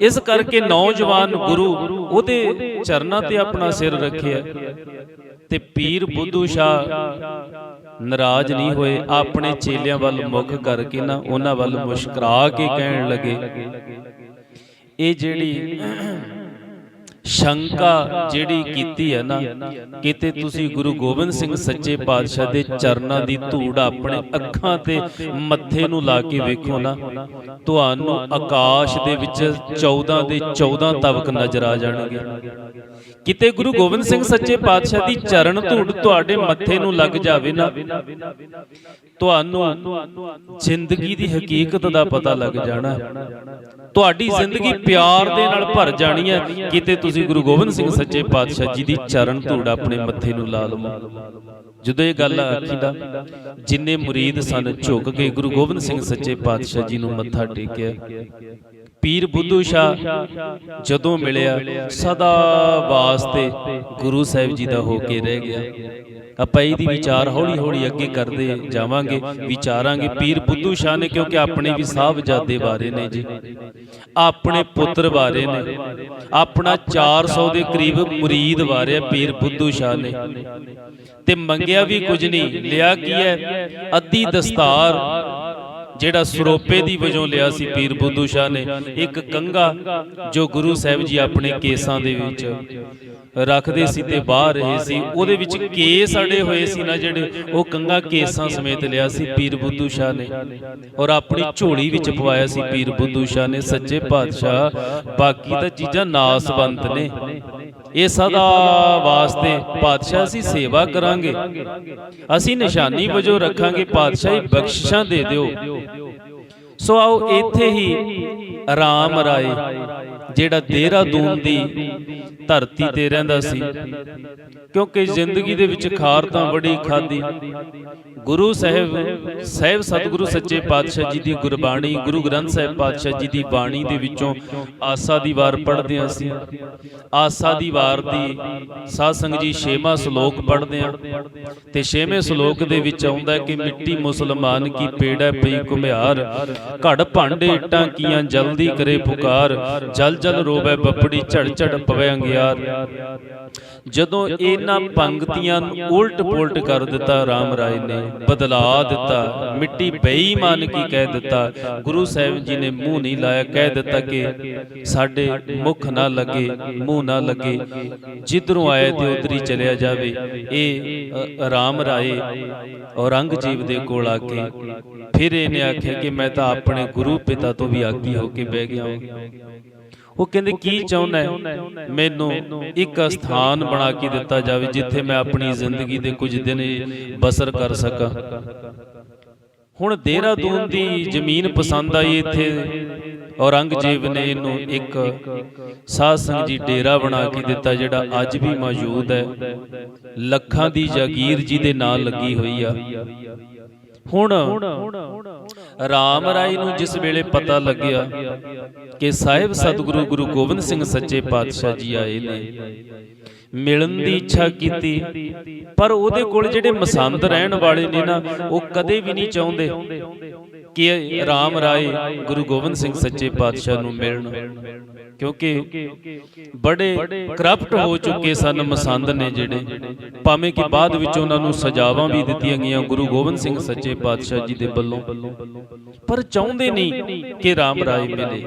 ਇਸ ਕਰਕੇ ਨੌਜਵਾਨ ਗੁਰੂ ਉਹਦੇ ਚਰਨਾਂ ਤੇ ਆਪਣਾ ਸਿਰ ਰੱਖਿਆ। ਤੇ ਪੀਰ ਬੁੱਧੂ ਸ਼ਾਹ ਨਾਰਾਜ਼ ਨਹੀਂ ਹੋਏ ਆਪਣੇ ਚੇਲਿਆਂ ਵੱਲ ਮੁਖ ਕਰਕੇ ਨਾ ਉਹਨਾਂ ਵੱਲ ਮੁਸਕਰਾ ਕੇ ਕਹਿਣ ਲੱਗੇ। ਇਹ ਜਿਹੜੀ ਸ਼ੰਕਾ ਜਿਹੜੀ ਕੀਤੀ ਹੈ ਨਾ ਕਿਤੇ ਤੁਸੀਂ ਗੁਰੂ ਗੋਬਿੰਦ ਸਿੰਘ ਸੱਚੇ ਪਾਤਸ਼ਾਹ ਦੇ ਚਰਨਾਂ ਦੀ ਧੂੜ ਆਪਣੇ ਅੱਖਾਂ ਤੇ ਮੱਥੇ ਨੂੰ ਲਾ ਕੇ ਵੇਖੋ ਨਾ। ਤੁਹਾਨੂੰ ਆਕਾਸ਼ ਦੇ ਵਿੱਚ 14 ਦੇ 14 ਤਵਕ ਨਜ਼ਰ ਆ ਜਾਣਗੇ। ਕਿਤੇ ਗੁਰੂ ਗੋਬਿੰਦ ਸਿੰਘ ਸੱਚੇ ਪਾਤਸ਼ਾਹ ਦੀ ਚਰਨ ਧੂੜ ਤੁਹਾਡੇ ਮੱਥੇ ਨੂੰ ਲੱਗ ਜਾਵੇ ਨਾ। ਤੁਹਾਨੂੰ ਜ਼ਿੰਦਗੀ ਦੀ ਹਕੀਕਤ ਦਾ ਪਤਾ ਲੱਗ ਜਾਣਾ। ਤੁਹਾਡੀ ਜ਼ਿੰਦਗੀ ਪਿਆਰ ਦੇ ਨਾਲ ਭਰ ਜਾਣੀ ਹੈ। ਕਿਤੇ ਤੁਸੀਂ ਗੁਰੂ ਗੋਬਿੰਦ ਸਿੰਘ ਸੱਚੇ ਪਾਤਸ਼ਾਹ ਜੀ ਦੀ ਚਰਨ ਧੂੜ ਆਪਣੇ ਮੱਥੇ ਨੂੰ ਲਾ ਲਵੋ ਜਦੋਂ ਇਹ ਗੱਲ ਆਖੀ ਦਾ ਜਿੰਨੇ ਮੁਰੀਦ ਸਨ ਝੁਕ ਕੇ ਗੁਰੂ ਗੋਬਿੰਦ ਸਿੰਘ ਸੱਚੇ ਪਾਤਸ਼ਾਹ ਜੀ ਨੂੰ ਮੱਥਾ ਟੇਕਿਆ। ਪੀਰ ਬੁੱਧੂ ਸ਼ਾਹ ਜਦੋਂ ਮਿਲਿਆ ਸਦਾ ਵਾਸਤੇ ਗੁਰੂ ਸਾਹਿਬ ਜੀ ਦਾ ਹੋ ਕੇ ਰਹਿ ਗਿਆ। ਆਪਾਂ ਇਹਦੀ ਵਿਚਾਰ ਹੌਲੀ ਹੌਲੀ ਅੱਗੇ ਕਰਦੇ ਜਾਵਾਂਗੇ ਵਿਚਾਰਾਂਗੇ ਪੀਰ ਬੁੱਧੂ ਸ਼ਾਹ ਨੇ ਕਿਉਂਕਿ ਆਪਣੇ ਵੀ ਸਾਹਿਬਜ਼ਾਦੇ ਬਾਰੇ ਨੇ ਜੀ। ਆਪਣੇ ਪੁੱਤਰ ਬਾਰੇ ਨੇ। ਆਪਣਾ 400 ਦੇ ਕਰੀਬ ਮੁਰੀਦ ਬਾਰੇ ਪੀਰ ਬੁੱਧੂ ਸ਼ਾਹ ਨੇ। ਤੇ ਮੰਗਿਆ ਵੀ ਕੁਝ ਨਹੀਂ ਲਿਆ ਕੀ ਹੈ? ਅੱਧੀ ਦਸਤਾਰ ਜਿਹੜਾ ਸਰੋਪੇ ਦੀ ਵਜੋਂ ਲਿਆ ਸੀ ਪੀਰ ਬੁੱਧੂ ਸ਼ਾਹ ਨੇ। ਇੱਕ ਕੰਗਾ ਜੋ ਗੁਰੂ ਸਾਹਿਬ ਜੀ ਆਪਣੇ ਕੇਸਾਂ ਦੇ ਵਿੱਚ ਰੱਖਦੇ ਸੀ ਤੇ ਬਾਹਰ ਰਹੇ ਸੀ ਉਹਦੇ ਵਿੱਚ ਕੇਸ ਅੜੇ ਹੋਏ ਸੀ ਨਾ ਜਿਹੜੇ ਉਹ ਕੰਗਾ ਕੇਸਾਂ ਸਮੇਤ ਲਿਆ ਸੀ ਪੀਰ ਬੁੱਧੂ ਸ਼ਾਹ ਨੇ। ਔਰ ਆਪਣੀ ਝੋਲੀ ਵਿੱਚ ਪਵਾਇਆ ਸੀ ਪੀਰ ਬੁੱਧੂ ਸ਼ਾਹ ਨੇ ਸੱਚੇ ਪਾਤਸ਼ਾਹ। ਬਾਕੀ ਤਾਂ ਚੀਜ਼ਾਂ ਨਾਸਵੰਤ ਨੇ। ਇਹ ਸਦਾ ਵਾਸਤੇ ਪਾਤਸ਼ਾਹ ਅਸੀਂ ਸੇਵਾ ਕਰਾਂਗੇ। ਅਸੀਂ ਨਿਸ਼ਾਨੀ ਵਜੋਂ ਰੱਖਾਂਗੇ ਪਾਤਸ਼ਾਹੀ ਬਖਸ਼ਿਸ਼ਾਂ ਦੇ ਦਿਓ। ਸੋ ਆਓ ਇੱਥੇ ਹੀ ਆਰਾਮ ਰਾਏ। ਜਿਹੜਾ ਦੇਹਰਾਦੂਨ ਦੀ ਧਰਤੀ ਤੇ ਰਹਿੰਦਾ ਸੀ। ਕਿਉਂਕਿ ਜ਼ਿੰਦਗੀ ਦੇ ਵਿੱਚ ਖਾਰ ਤਾਂ ਬੜੀ ਖਾਦੀ ਗੁਰੂ ਸਾਹਿਬ ਸਾਹਿਬ ਸਤਿਗੁਰੂ ਸੱਚੇ ਪਾਤਸ਼ਾਹ ਜੀ ਦੀ ਗੁਰਬਾਣੀ ਗੁਰੂ ਗ੍ਰੰਥ ਸਾਹਿਬ ਪਾਤਸ਼ਾਹ ਜੀ ਦੀ ਬਾਣੀ ਦੇ ਵਿੱਚੋਂ ਆਸਾ ਦੀ ਵਾਰ ਪੜ੍ਹਦੇ ਹਾਂ ਅਸੀਂ। ਆਸਾ ਦੀ ਵਾਰ ਦੀ ਸਾਧ ਸੰਗਤ ਜੀ ਛੇਵਾਂ ਸ਼ਲੋਕ ਪੜ੍ਹਦੇ ਹਾਂ। ਤੇ ਛੇਵੇਂ ਸ਼ਲੋਕ ਦੇ ਵਿੱਚ ਆਉਂਦਾ ਕਿ ਮਿੱਟੀ ਮੁਸਲਮਾਨ ਕੀ ਪੇੜਾ ਪਈ ਘੁਮਿਆਰ। ਘੜ ਭਾਂਡੇ ਇੱਟਾਂ ਕੀਆਂ ਜਲਦੀ ਕਰੇ ਪੁਕਾਰ। ਜਲ ਜਲ ਰੋਵੇ ਬੱਪੜੀ ਝੜ ਝੜ ਪਵੇ ਅੰਗਿਆਰ। ਜਦੋਂ ਇਹਨਾਂ ਪੰਕਤੀਆਂ ਨੂੰ ਉਲਟ ਪੁਲਟ ਕਰ ਦਿੱਤਾ ਰਾਮ ਰਾਏ ਨੇ ਬਦਲਾ ਦਿੱਤਾ ਮਿੱਟੀ ਬੇਈਮਾਨ ਕੀ ਕਹਿ ਦਿੱਤਾ। ਗੁਰੂ ਸਾਹਿਬ ਜੀ ਨੇ ਮੂੰਹ ਨਹੀਂ ਲਾਇਆ ਕਹਿ ਦਿੱਤਾ ਕਿ ਸਾਡੇ ਮੁਖ ਨਾ ਲੱਗੇ ਮੂੰਹ ਨਾ ਲੱਗੇ। ਜਿੱਧਰੋਂ ਆਏ ਤੇ ਉਧਰ ਹੀ ਚਲਿਆ ਜਾਵੇ। ਇਹ ਅ, ਰਾਮ ਰਾਏ ਔਰੰਗਜ਼ੇਬ ਦੇ ਕੋਲ ਆ ਕੇ ਫਿਰ ਇਹਨੇ ਆਖਿਆ ਕਿ ਮੈਂ ਤਾਂ ਆਪਣੇ ਗੁਰੂ ਪਿਤਾ ਤੋਂ ਵੀ ਆਗੀ ਹੋ ਕੇ ਬਹਿ ਗਿਆ ਹਾਂ। ਉਹ ਕਹਿੰਦੇ ਕੀ ਚਾਹੁੰਦਾ ਹੈ? ਮੈਨੂੰ ਇੱਕ ਸਥਾਨ ਬਣਾ ਕੇ ਦਿੱਤਾ ਜਾਵੇ ਜਿੱਥੇ ਮੈਂ ਆਪਣੀ ਜ਼ਿੰਦਗੀ ਦੇ ਕੁਝ ਦਿਨ ਬਸਰ ਕਰ ਸਕਾਂ। ਹੁਣ ਦੇਹਰਾਦੂਨ ਦੀ ਜ਼ਮੀਨ ਪਸੰਦ ਆਈ ਇੱਥੇ। ਔਰੰਗਜ਼ੇਬ ਨੇ ਇਹਨੂੰ ਇੱਕ ਸਾਧ ਸੰਗਤ ਜੀ ਡੇਰਾ ਬਣਾ ਕੇ ਦਿੱਤਾ ਜਿਹੜਾ ਅੱਜ ਵੀ ਮੌਜੂਦ ਹੈ। ਲੱਖਾਂ ਦੀ ਜਾਗੀਰ ਜੀ ਦੇ ਨਾਲ ਲੱਗੀ ਹੋਈ ਆ। ਹੁਣ ਰਾਮ ਰਾਏ ਨੂੰ ਜਿਸ ਵੇਲੇ ਪਤਾ ਲੱਗਿਆ ਕਿ ਸਾਹਿਬ ਸਤਿਗੁਰੂ ਗੁਰੂ ਗੋਬਿੰਦ ਸਿੰਘ ਸੱਚੇ ਪਾਤਸ਼ਾਹ ਜੀ ਆਏ ਨੇ ਮਿਲਣ ਦੀ ਇੱਛਾ ਕੀਤੀ ਪਰ ਉਹਦੇ ਕੋਲ ਜਿਹੜੇ ਮਸੰਦ ਰਹਿਣ ਵਾਲੇ ਨੇ ਨਾ ਉਹ ਕਦੇ ਵੀ ਨਹੀਂ ਚਾਹੁੰਦੇ ਕਿ ਰਾਮ ਰਾਏ ਗੁਰੂ ਗੋਬਿੰਦ ਸਿੰਘ ਸੱਚੇ ਪਾਤਸ਼ਾਹ ਨੂੰ ਮਿਲਣ। ਕਿਉਂਕਿ ਬੜੇ ਕਰਪਟ ਹੋ ਚੁੱਕੇ ਸਨ, ਮਸੰਦ ਨੇ ਜਿਹੜੇ। ਭਾਵੇਂ ਕਿ ਬਾਅਦ ਵਿੱਚ ਉਹਨਾਂ ਨੂੰ ਸਜ਼ਾਵਾਂ ਵੀ ਦਿੱਤੀਆਂ ਗਈਆਂ ਗੁਰੂ ਗੋਬਿੰਦ ਸਿੰਘ ਸੱਚੇ ਪਾਤਸ਼ਾਹ ਜੀ ਦੇ ਵੱਲੋਂ। ਪਰ ਚਾਹੁੰਦੇ ਨਹੀਂ ਕਿ ਰਾਮ ਰਾਏ ਮਿਲੇ।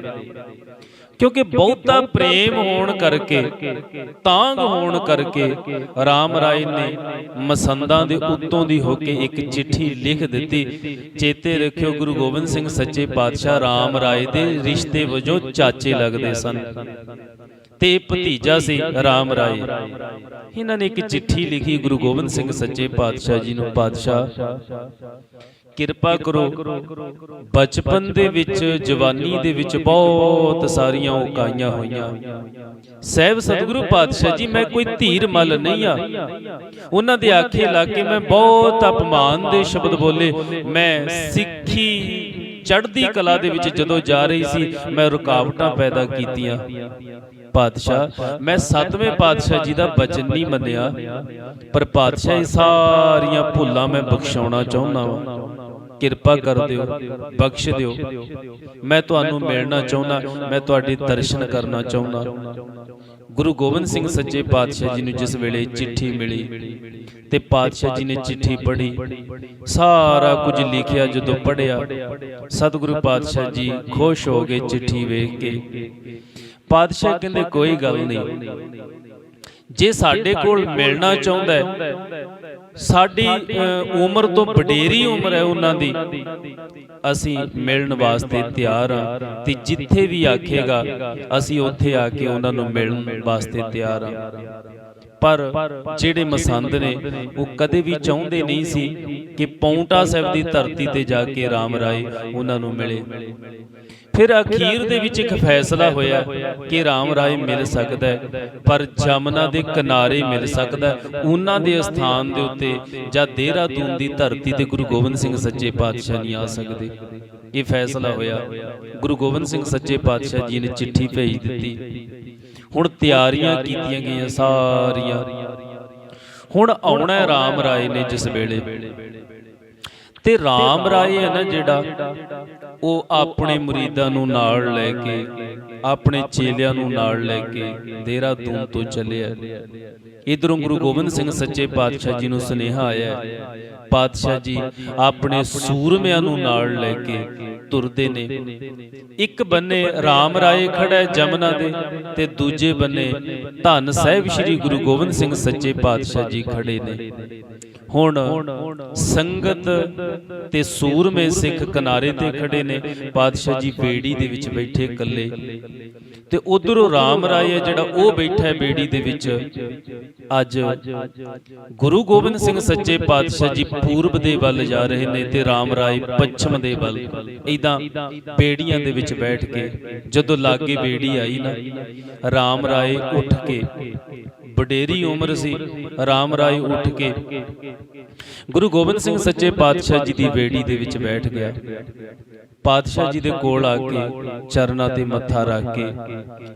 ਕਿਉਂਕਿ ਬਹੁਤਾ ਪ੍ਰੇਮ ਹੋਣ ਕਰਕੇ ਤਾਂਗ ਹੋਣ ਕਰਕੇ ਰਾਮ ਰਾਏ ਨੇ ਮਸੰਦਾਂ ਦੇ ਉੱਤੋਂ ਦੀ ਹੋ ਕੇ ਇੱਕ ਚਿੱਠੀ ਲਿਖ ਦਿੱਤੀ। ਚੇਤੇ ਰੱਖਿਓ ਗੁਰੂ ਗੋਬਿੰਦ ਸਿੰਘ ਸੱਚੇ ਪਾਤਸ਼ਾਹ ਰਾਮ ਰਾਏ ਦੇ ਰਿਸ਼ਤੇ ਵਜੋਂ ਚਾਚੇ ਲੱਗਦੇ ਸਨ। ਤੇ ਭਤੀਜਾ ਸੀ ਰਾਮ ਰਾਏ। ਇਹਨਾਂ ਨੇ ਇੱਕ ਚਿੱਠੀ ਲਿਖੀ ਗੁਰੂ ਗੋਬਿੰਦ ਸਿੰਘ ਸੱਚੇ ਪਾਤਸ਼ਾਹ ਜੀ ਨੂੰ ਪਾਤਸ਼ਾਹ। ਕਿਰਪਾ ਕਰੋ। ਬਚਪਨ ਦੇ ਵਿੱਚ, ਜਵਾਨੀ ਦੇ ਵਿੱਚ ਬਹੁਤ ਸਾਰੀਆਂ ਉਕਾਈਆਂ ਹੋਈਆਂ। ਸਹਿਬ ਸਤਿਗੁਰੂ ਪਾਤਸ਼ਾਹ ਜੀ, ਮੈਂ ਕੋਈ ਧੀਰ ਮਲ ਨਹੀਂ ਆ। ਉਹਨਾਂ ਦੇ ਆਖੇ ਲਾ ਕੇ ਮੈਂ ਬਹੁਤ ਅਪਮਾਨ ਦੇ ਸ਼ਬਦ ਬੋਲੇ। ਮੈਂ ਸਿੱਖੀ, ਚੜ੍ਹਦੀ ਕਲਾ ਦੇ ਵਿੱਚ ਜਦੋਂ ਜਾ ਰਹੀ ਸੀ, ਮੈਂ ਰੁਕਾਵਟਾਂ ਪੈਦਾ ਕੀਤੀਆਂ। ਪਾਤਸ਼ਾਹ, ਮੈਂ ਸਤਵੇਂ ਪਾਤਸ਼ਾਹ ਜੀ ਦਾ ਬਚਨ ਨਹੀਂ ਮੰਨਿਆ, ਪਰ ਪਾਤਸ਼ਾਹ ਇਹ ਸਾਰੀਆਂ ਭੁੱਲਾਂ ਮੈਂ ਬਖਸ਼ਾਉਣਾ ਚਾਹੁੰਦਾ ਹਾਂ ਕਿਰਪਾ ਕਰ ਦਿਓ ਬਖਸ਼ ਦਿਓ। ਮੈਂ ਤੁਹਾਨੂੰ ਮਿਲਣਾ ਚਾਹੁੰਦਾ, ਮੈਂ ਤੁਹਾਡੇ ਦਰਸ਼ਨ ਕਰਨਾ ਚਾਹੁੰਦਾ। ਗੁਰੂ ਗੋਬਿੰਦ ਸਿੰਘ ਸੱਚੇ ਪਾਤਸ਼ਾਹ ਜੀ ਨੂੰ ਜਿਸ ਵੇਲੇ ਚਿੱਠੀ ਮਿਲੀ ਤੇ ਪਾਤਸ਼ਾਹ ਜੀ ਨੇ ਚਿੱਠੀ ਪੜ੍ਹੀ, ਸਾਰਾ ਕੁਝ ਲਿਖਿਆ ਜਦੋਂ ਪੜ੍ਹਿਆ। ਸਤਿਗੁਰੂ ਪਾਤਸ਼ਾਹ ਜੀ ਖੁਸ਼ ਹੋ ਗਏ ਚਿੱਠੀ ਵੇਖ ਕੇ। ਪਾਤਸ਼ਾਹ ਕਹਿੰਦੇ, ਕੋਈ ਗੱਲ ਨਹੀਂ। ਜੇ ਸਾਡੇ ਕੋਲ ਮਿਲਣਾ ਚਾਹੁੰਦਾ ਸਾਡੀ ਉਮਰ ਤੋਂ ਵਡੇਰੀ ਉਮਰ ਹੈ ਉਹਨਾਂ ਦੀ। ਅਸੀਂ ਮਿਲਣ ਵਾਸਤੇ ਤਿਆਰ ਹਾਂ। ਤੇ ਜਿੱਥੇ ਵੀ ਆਖੇਗਾ ਅਸੀਂ ਉੱਥੇ ਆ ਕੇ ਉਹਨਾਂ ਨੂੰ ਮਿਲਣ ਵਾਸਤੇ ਤਿਆਰ ਹਾਂ। ਪਰ ਜਿਹੜੇ ਮਸੰਦ ਨੇ ਉਹ ਕਦੇ ਵੀ ਚਾਹੁੰਦੇ ਨਹੀਂ ਸੀ ਕਿ ਪੌਂਟਾ ਸਾਹਿਬ ਦੀ ਧਰਤੀ ਤੇ ਜਾ ਕੇ ਰਾਮ ਰਾਏ ਉਹਨਾਂ ਨੂੰ ਮਿਲੇ। ਫਿਰ ਅਖੀਰ ਦੇ ਵਿੱਚ ਇੱਕ ਫੈਸਲਾ ਹੋਇਆ ਕਿ ਰਾਮ ਰਾਏ ਮਿਲ ਸਕਦਾ ਹੈ ਪਰ ਜਮਨਾ ਦੇ ਕਿਨਾਰੇ ਮਿਲ ਸਕਦਾ ਹੈ। ਉਹਨਾਂ ਦੇ ਸਥਾਨ ਦੇ ਉੱਤੇ ਜਾਂ ਦੇਹਰਾਦੂਨ ਦੀ ਧਰਤੀ ਤੇ ਗੁਰੂ ਗੋਬਿੰਦ ਸਿੰਘ ਸੱਚੇ ਪਾਤਸ਼ਾਹ ਨਹੀਂ ਆ ਸਕਦੇ। ਇਹ ਫੈਸਲਾ ਹੋਇਆ। ਗੁਰੂ ਗੋਬਿੰਦ ਸਿੰਘ ਸੱਚੇ ਪਾਤਸ਼ਾਹ ਜੀ ਨੇ ਚਿੱਠੀ ਭੇਜ ਦਿੱਤੀ। ਹੁਣ ਤਿਆਰੀਆਂ ਕੀਤੀਆਂ ਗਈਆਂ ਸਾਰੀਆਂ। ਹੁਣ ਆਉਣਾ ਹੈ ਰਾਮ ਰਾਏ ਨੇ ਜਿਸ ਵੇਲੇ। ਤੇ ਰਾਮ ਰਾਏ ਹੈ ਨਾ ਜਿਹੜਾ ਉਹ ਆਪਣੇ ਮੁਰੀਦਾਂ ਨੂੰ ਨਾਲ ਲੈ ਕੇ, ਆਪਣੇ ਚੇਲਿਆਂ ਨੂੰ ਨਾਲ ਲੈ ਕੇ ਦੇਹਰਾਦੂਨ ਤੋਂ ਚੱਲਿਆ। ਇਧਰੋਂ ਗੁਰੂ ਗੋਬਿੰਦ ਸਿੰਘ ਸੱਚੇ ਪਾਤਸ਼ਾਹ ਜੀ ਨੂੰ ਸੁਨੇਹਾ ਆਇਆ, ਪਾਤਸ਼ਾਹ ਜੀ, ਆਪਣੇ ਸੂਰਮਿਆਂ ਨੂੰ ਨਾਲ ਲੈ ਕੇ ਤੁਰਦੇ ਨੇ। ਇੱਕ ਬੰਨੇ RAM ਰਾਏ ਖੜਾ ਹੈ ਜਮਨਾ ਦੇ ਤੇ ਦੂਜੇ ਬੰਨੇ ਧੰਨ ਸਾਹਿਬ ਸ੍ਰੀ ਗੁਰੂ ਗੋਬਿੰਦ ਸਿੰਘ ਸੱਚੇ ਪਾਤਸ਼ਾਹ ਜੀ ਖੜੇ ਨੇ। ਹੁਣ ਸੰਗਤ ਤੇ ਸੂਰਮੇ ਸਿੱਖ ਕਿਨਾਰੇ ਤੇ ਖੜੇ ਨੇ ਪਾਤਸ਼ਾਹ ਜੀ ਬੇੜੀ ਦੇ ਵਿੱਚ ਬੈਠੇ ਇਕੱਲੇ। ਤੇ ਉਧਰੋਂ RAM ਰਾਏ ਹੈ ਜਿਹੜਾ ਉਹ ਬੈਠਾ ਹੈ ਬੇੜੀ ਦੇ ਵਿੱਚ। ਅੱਜ ਗੁਰੂ ਗੋਬਿੰਦ ਸਿੰਘ ਸੱਚੇ ਪਾਤਸ਼ਾਹ ਜੀ ਪੂਰਬ ਦੇ ਵੱਲ ਜਾ ਰਹੇ ਨੇ ਤੇ RAM ਰਾਏ ਪੱਛਮ ਦੇ ਵੱਲ। ਇਦਾਂ ਬੇੜੀਆਂ ਦੇ ਵਿੱਚ ਬੈਠ ਕੇ ਜਦੋਂ ਲਾਗੇ ਬੇੜੀ ਆਈ ਨਾ RAM ਰਾਏ ਉੱਠ ਕੇ ਵਡੇਰੀ ਉਮਰ ਸੀ। RAM ਰਾਏ ਉੱਠ ਕੇ ਗੁਰੂ ਗੋਬਿੰਦ ਸਿੰਘ ਸੱਚੇ ਪਾਤਸ਼ਾਹ ਜੀ ਦੀ ਬੇੜੀ ਦੇ ਵਿੱਚ ਬੈਠ ਗਿਆ। ਪਾਤਸ਼ਾਹ ਜੀ ਦੇ ਕੋਲ ਆ ਕੇ ਚਰਨਾਂ ਤੇ ਮੱਥਾ ਰੱਖ ਕੇ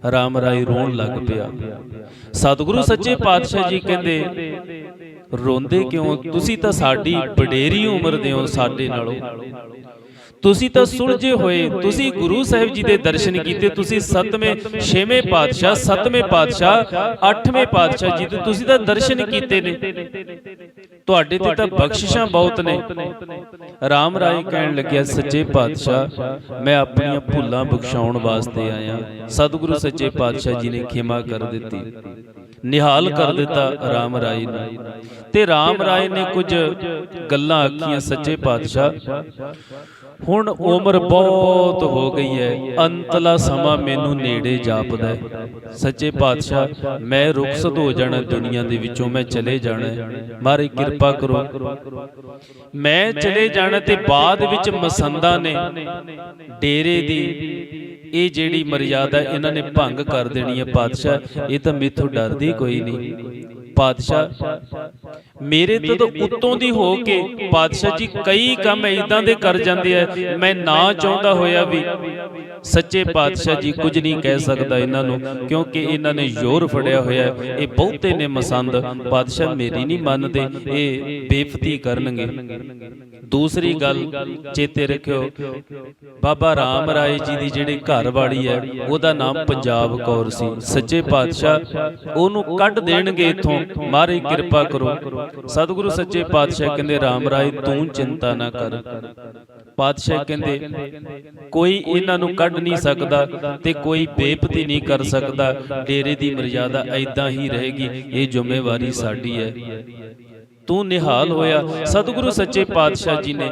RAM ਰਾਏ ਰੋਣ ਲੱਗ ਪਿਆ। ਸਤਿਗੁਰੂ ਸੱਚੇ ਪਾਤਸ਼ਾਹ ਜੀ ਕਹਿੰਦੇ ਰੋਂਦੇ ਕਿਉਂ? ਤੁਸੀਂ ਤਾਂ ਸਾਡੀ ਵਡੇਰੀ ਉਮਰ ਦੇ ਹੋ ਸਾਡੇ ਨਾਲੋਂ। ਤੁਸੀਂ ਤਾਂ ਸੁਲਝੇ ਹੋਏ ਤੁਸੀਂ ਗੁਰੂ ਸਾਹਿਬ ਜੀ ਦੇ ਦਰਸ਼ਨ ਕੀਤੇ ਤੁਸੀਂ ਸੱਤਵੇਂ ਛੇਵੇਂ ਪਾਤਸ਼ਾਹ ਸੱਤਵੇਂ ਪਾਤਸ਼ਾਹ ਅੱਠਵੇਂ ਪਾਤਸ਼ਾਹ ਜੀ ਦੇ ਤੁਸੀਂ ਤਾਂ ਦਰਸ਼ਨ ਕੀਤੇ ਨੇ। ਤੁਹਾਡੇ ਤੇ ਤਾਂ ਬਖਸ਼ਿਸ਼ਾਂ ਬਹੁਤ ਨੇ। RAM ਰਾਏ ਕਹਿਣ ਲੱਗਿਆ ਸੱਚੇ ਪਾਤਸ਼ਾਹ ਮੈਂ ਆਪਣੀਆਂ ਭੁੱਲਾਂ ਬਖਸ਼ਾਉਣ ਵਾਸਤੇ ਆਇਆ। ਸਤਿਗੁਰੂ ਸੱਚੇ ਪਾਤਸ਼ਾਹ ਜੀ ਨੇ ਖਿਮਾ ਕਰ ਦਿੱਤੀ। ਨਿਹਾਲ ਕਰ ਦਿੱਤਾ RAM ਰਾਏ ਨੂੰ। ਤੇ RAM ਰਾਏ ਨੇ ਕੁਝ ਗੱਲਾਂ ਆਖੀਆਂ ਸੱਚੇ ਪਾਤਸ਼ਾਹ। ਹੁਣ ਉਮਰ ਬਹੁਤ ਹੋ ਗਈ ਹੈ, ਅੰਤਲਾ ਸਮਾਂ ਮੈਨੂੰ ਨੇੜੇ ਜਾਪਦਾ ਹੈ। ਸੱਚੇ ਪਾਤਸ਼ਾਹ, ਮੈਂ ਰੁਖਸਤ ਹੋ ਜਾਣਾ ਦੁਨੀਆ ਦੇ ਵਿੱਚੋਂ, ਮੈਂ ਚਲੇ ਜਾਣਾ ਮਾਰੇ ਕਿਰਪਾ ਕਰੋ। ਮੈਂ ਚਲੇ ਜਾਣਾ ਤੇ ਬਾਅਦ ਵਿੱਚ ਮਸੰਦਾ ਨੇ ਡੇਰੇ ਦੀ ਇਹ ਜਿਹੜੀ ਮਰਿਆਦਾ ਇਹਨਾਂ ਨੇ ਭੰਗ ਕਰ ਦੇਣੀ ਹੈ ਪਾਤਸ਼ਾਹ ਇਹ ਤਾਂ ਮੇਥੋਂ ਡਰਦੀ ਕੋਈ ਨਹੀਂ। ਪਾਤਸ਼ਾਹ ਮੇਰੇ ਤੋਂ ਤਾਂ ਉੱਤੋਂ ਦੀ ਹੋ ਕੇ ਪਾਤਸ਼ਾਹ ਜੀ ਕਈ ਕੰਮ ਇਦਾਂ ਦੇ ਕਰ ਜਾਂਦੇ ਆ ਮੈਂ ਨਾ ਚਾਹੁੰਦਾ ਹੋਇਆ ਵੀ ਸੱਚੇ ਪਾਤਸ਼ਾਹ ਜੀ ਕੁਝ ਨਹੀਂ ਕਹਿ ਸਕਦਾ ਇਹਨਾਂ ਨੂੰ ਕਿਉਂਕਿ ਇਹਨਾਂ ਨੇ ਜ਼ੋਰ ਫੜਿਆ ਹੋਇਆ ਹੈ ਇਹ ਬਹੁਤੇ ਨੇ ਮਸੰਦ ਪਾਤਸ਼ਾਹ ਮੇਰੀ ਨਹੀਂ ਮੰਨਦੇ ਇਹ ਬੇਫਤੀ ਕਰਨਗੇ। ਦੂਸਰੀ ਗੱਲ ਚੇਤੇ ਰੱਖਿਓ ਬਾਬਾ ਰਾਮ ਰਾਏ ਜੀ ਦੀ ਜਿਹੜੀ ਘਰ ਵਾਲੀ ਹੈ ਉਹਦਾ ਨਾਮ ਪੰਜਾਬ ਕੌਰ ਸੀ। ਸੱਚੇ ਪਾਤਸ਼ਾਹ ਉਹਨੂੰ ਕੱਢ ਦੇਣਗੇ ਇਥੋਂ। ਮਾਰੇ ਕਿਰਪਾ ਕਰੋ। ਸਤਿਗੁਰੂ ਸੱਚੇ ਪਾਤਸ਼ਾਹ ਕਹਿੰਦੇ, ਰਾਮ ਰਾਏ, ਤੂੰ ਚਿੰਤਾ ਨਾ ਕਰ। ਪਾਤਸ਼ਾਹ ਕਹਿੰਦੇ, ਕੋਈ ਇਹਨਾਂ ਨੂੰ ਕੱਢ ਨਹੀਂ ਸਕਦਾ ਤੇ ਕੋਈ ਬੇਪਤੀ ਨਹੀਂ ਕਰ ਸਕਦਾ। ਡੇਰੇ ਦੀ ਮਰਜ਼ਾਦਾ ਐਦਾਂ ਹੀ ਰਹੇਗੀ। ਇਹ ਜ਼ਿੰਮੇਵਾਰੀ ਸਾਡੀ ਹੈ। ਤੂੰ ਨਿਹਾਲ ਹੋਇਆ। ਸਤਿਗੁਰੂ ਸੱਚੇ ਪਾਤਸ਼ਾਹ ਜੀ ਨੇ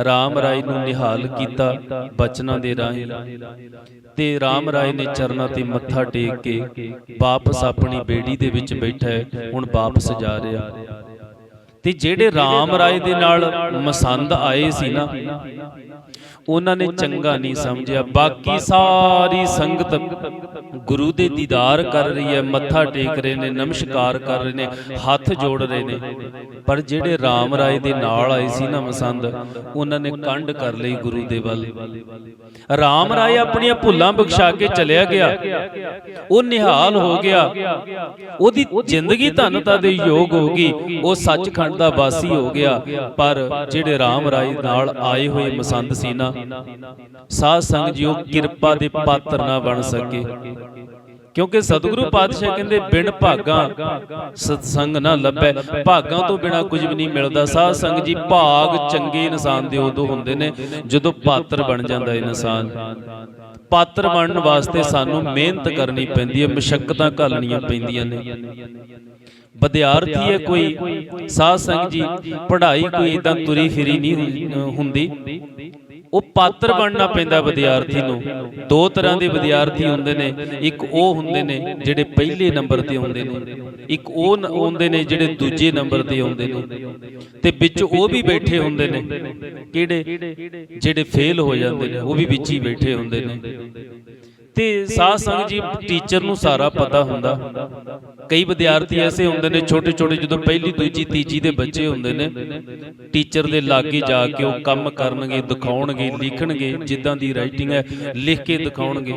RAM ਰਾਏ ਨੂੰ ਨਿਹਾਲ ਕੀਤਾ ਬਚਨਾਂ ਦੇ ਰਾਹੀਂ। ਤੇ RAM ਰਾਏ ਨੇ ਚਰਨਾਂ ਤੇ ਮੱਥਾ ਟੇਕ ਕੇ ਵਾਪਸ ਆਪਣੀ ਬੇੜੀ ਦੇ ਵਿੱਚ ਬੈਠਾ ਹੁਣ ਵਾਪਸ ਜਾ ਰਿਹਾ। ਤੇ ਜਿਹੜੇ RAM ਰਾਏ ਦੇ ਨਾਲ ਮਸੰਦ ਆਏ ਸੀ ਨਾ ਉਹਨਾਂ ਨੇ ਚੰਗਾ ਨਹੀਂ ਸਮਝਿਆ। ਬਾਕੀ ਸਾਰੀ ਸੰਗਤ ਗੁਰੂ ਦੇ ਦੀਦਾਰ ਕਰ ਰਹੀ ਹੈ ਮੱਥਾ ਟੇਕ ਰਹੇ ਨੇ ਨਮਸਕਾਰ ਕਰ ਰਹੇ ਨੇ ਹੱਥ ਜੋੜ ਰਹੇ ਨੇ। ਪਰ ਜਿਹੜੇ RAM ਰਾਏ ਦੇ ਨਾਲ ਆਏ ਸੀ ਨਾ ਮਸੰਦ ਉਹਨਾਂ ਨੇ ਕੰਡ ਕਰ ਲਈ ਗੁਰੂ ਦੇ ਵੱਲ। RAM ਰਾਏ ਆਪਣੀਆਂ ਭੁੱਲਾਂ ਬਖਸ਼ਾ ਕੇ ਚਲਿਆ ਗਿਆ। ਉਹ ਨਿਹਾਲ ਹੋ ਗਿਆ। ਉਹਦੀ ਜ਼ਿੰਦਗੀ ਧਨਤਾ ਦੇ ਯੋਗ ਹੋ ਗਈ। ਉਹ ਸੱਚਖੰਡ ਦਾ ਵਾਸੀ ਹੋ ਗਿਆ। ਪਰ ਜਿਹੜੇ RAM ਰਾਏ ਨਾਲ ਆਏ ਹੋਏ ਮਸੰਦ ਸੀ ਨਾ ਸਾਧ ਸੰਗ ਜੀਓ ਕਿਰਪਾ ਦੇ ਪਾਤਰ ਨਾ ਬਣ ਸਕੇ। ਕਿਉਂਕਿ ਸਤਿਗੁਰੂ ਪਾਤਸ਼ਾਹ ਕਹਿੰਦੇ, ਬਿਨ ਭਾਗਾ ਸਤਸੰਗ ਨਾ ਲੱਭੈ। ਭਾਗਾਂ ਤੋਂ ਬਿਨਾ ਕੁਝ ਵੀ ਨਹੀਂ ਮਿਲਦਾ। ਸਾਧ ਸੰਗ ਜੀ, ਭਾਗ ਚੰਗੇ ਇਨਸਾਨ ਦੇ ਉਦੋਂ ਹੁੰਦੇ ਨੇ, ਜਦੋਂ ਪਾਤਰ ਬਣ ਜਾਂਦਾ ਇਨਸਾਨ। ਪਾਤਰ ਬਣਨ ਵਾਸਤੇ ਸਾਨੂੰ ਮਿਹਨਤ ਕਰਨੀ ਪੈਂਦੀ ਹੈ ਮੁਸ਼ਕਲਾਂ ਘਾਲਣੀਆਂ ਪੈਂਦੀਆਂ ਨੇ। ਵਿਦਿਆਰਥੀ ਹੈ ਕੋਈ, ਸਾਧ ਸੰਗ ਜੀ, ਪੜ੍ਹਾਈ ਕੋਈ ਇਦਾਂ ਤੁਰੀ ਫਿਰੀ ਨਹੀਂ ਹੁੰਦੀ। ਉਹ ਪਾਤਰ ਬਣਨਾ ਪੈਂਦਾ ਵਿਦਿਆਰਥੀ ਨੂੰ। ਦੋ ਤਰ੍ਹਾਂ ਦੇ ਵਿਦਿਆਰਥੀ ਹੁੰਦੇ ਨੇ। ਇੱਕ ਉਹ ਹੁੰਦੇ ਨੇ ਜਿਹੜੇ ਪਹਿਲੇ ਨੰਬਰ ਤੇ ਆਉਂਦੇ ਨੇ। ਇੱਕ ਉਹ ਆਉਂਦੇ ਨੇ ਜਿਹੜੇ ਦੂਜੇ ਨੰਬਰ ਤੇ ਆਉਂਦੇ ਨੇ। ਤੇ ਵਿੱਚ ਉਹ ਵੀ ਬੈਠੇ ਹੁੰਦੇ ਨੇ। ਕਿਹੜੇ? ਜਿਹੜੇ ਫੇਲ ਹੋ ਜਾਂਦੇ ਨੇ। ਉਹ ਵੀ ਵਿੱਚ ਹੀ ਬੈਠੇ ਹੁੰਦੇ ਨੇ। ਤੇ ਸਾਧ ਸੰਗ ਜੀ ਟੀਚਰ ਨੂੰ ਸਾਰਾ ਪਤਾ ਹੁੰਦਾ। ਕਈ ਵਿਦਿਆਰਥੀ ਐਸੇ ਹੁੰਦੇ ਨੇ ਛੋਟੇ ਛੋਟੇ ਜਦੋਂ ਪਹਿਲੀ ਦੂਜੀ ਤੀਜੀ ਦੇ ਬੱਚੇ ਹੁੰਦੇ ਨੇ ਟੀਚਰ ਦੇ ਲਾਗੇ ਜਾ ਕੇ ਉਹ ਕੰਮ ਕਰਨਗੇ ਦਿਖਾਉਣਗੇ ਲਿਖਣਗੇ ਜਿੱਦਾਂ ਦੀ ਰਾਈਟਿੰਗ ਹੈ ਲਿਖ ਕੇ ਦਿਖਾਉਣਗੇ।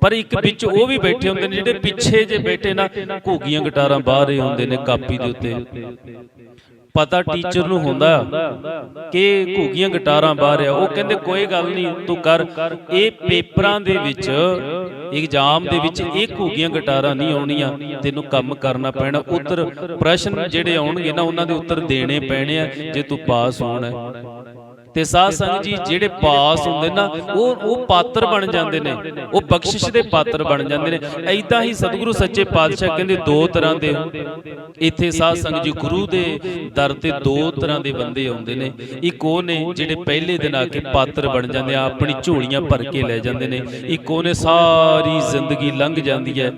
ਪਰ ਇੱਕ ਵਿੱਚ ਉਹ ਵੀ ਬੈਠੇ ਹੁੰਦੇ ਨੇ ਜਿਹੜੇ ਪਿੱਛੇ ਜੇ ਬੈਠੇ ਨਾ ਘੂਗੀਆਂ ਗਟਾਰਾਂ ਬਾਹਰ ਹੁੰਦੇ ਨੇ ਕਾਪੀ ਦੇ ਉੱਤੇ। ਪਤਾ ਟੀਚਰ ਨੂੰ ਹੁੰਦਾ ਕਿ ਘੂਗੀਆਂ ਗਿਟਾਰਾਂ ਬਾਹਰ ਆ। ਉਹ ਕਹਿੰਦੇ ਕੋਈ ਗੱਲ ਨਹੀਂ ਤੂੰ ਕਰ। ਇਹ ਪੇਪਰਾਂ ਦੇ ਵਿੱਚ ਐਗਜ਼ਾਮ ਦੇ ਵਿੱਚ ਇਹ ਘੂਗੀਆਂ ਗਿਟਾਰਾਂ ਨਹੀਂ ਆਉਣੀਆਂ। ਤੈਨੂੰ ਕੰਮ ਕਰਨਾ ਪੈਣਾ। ਉੱਤਰ ਪ੍ਰਸ਼ਨ ਜਿਹੜੇ ਆਉਣਗੇ ਨਾ ਉਹਨਾਂ ਦੇ ਉੱਤਰ ਦੇਣੇ ਪੈਣੇ ਆ। ਜੇ ਤੂੰ ਪਾਸ ਹੋਣਾ। ਹੈ ਤੇ ਸਾਧ ਸੰਗਤ ਜੀ ਜਿਹੜੇ ਪਾਸ ਹੁੰਦੇ ਨਾ, ਉਹ ਉਹ ਪਾਤਰ ਬਣ ਜਾਂਦੇ ਨੇ। ਉਹ ਬਖਸ਼ਿਸ਼ ਦੇ ਪਾਤਰ ਬਣ ਜਾਂਦੇ ਨੇ। ਐਦਾਂ ਹੀ ਸਤਿਗੁਰੂ ਸੱਚੇ ਪਾਤਸ਼ਾਹ ਕਹਿੰਦੇ ਦੋ ਤਰ੍ਹਾਂ ਦੇ ਇੱਥੇ ਸਾਧ ਸੰਗਤ ਜੀ ਗੁਰੂ ਦੇ ਦਰ ਤੇ ਦੋ ਤਰ੍ਹਾਂ ਦੇ ਬੰਦੇ ਆਉਂਦੇ ਨੇ। ਇੱਕ ਉਹ ਨੇ ਜਿਹੜੇ ਪਹਿਲੇ ਦਿਨ ਆ ਕੇ ਪਾਤਰ ਬਣ ਜਾਂਦੇ ਆ, ਆਪਣੀ ਝੋਲੀਆਂ ਭਰ ਕੇ ਲੈ ਜਾਂਦੇ ਨੇ। ਇੱਕ ਉਹ ਨੇ ਸਾਰੀ ਜ਼ਿੰਦਗੀ ਲੰਘ ਜਾਂਦੀ ਹੈ।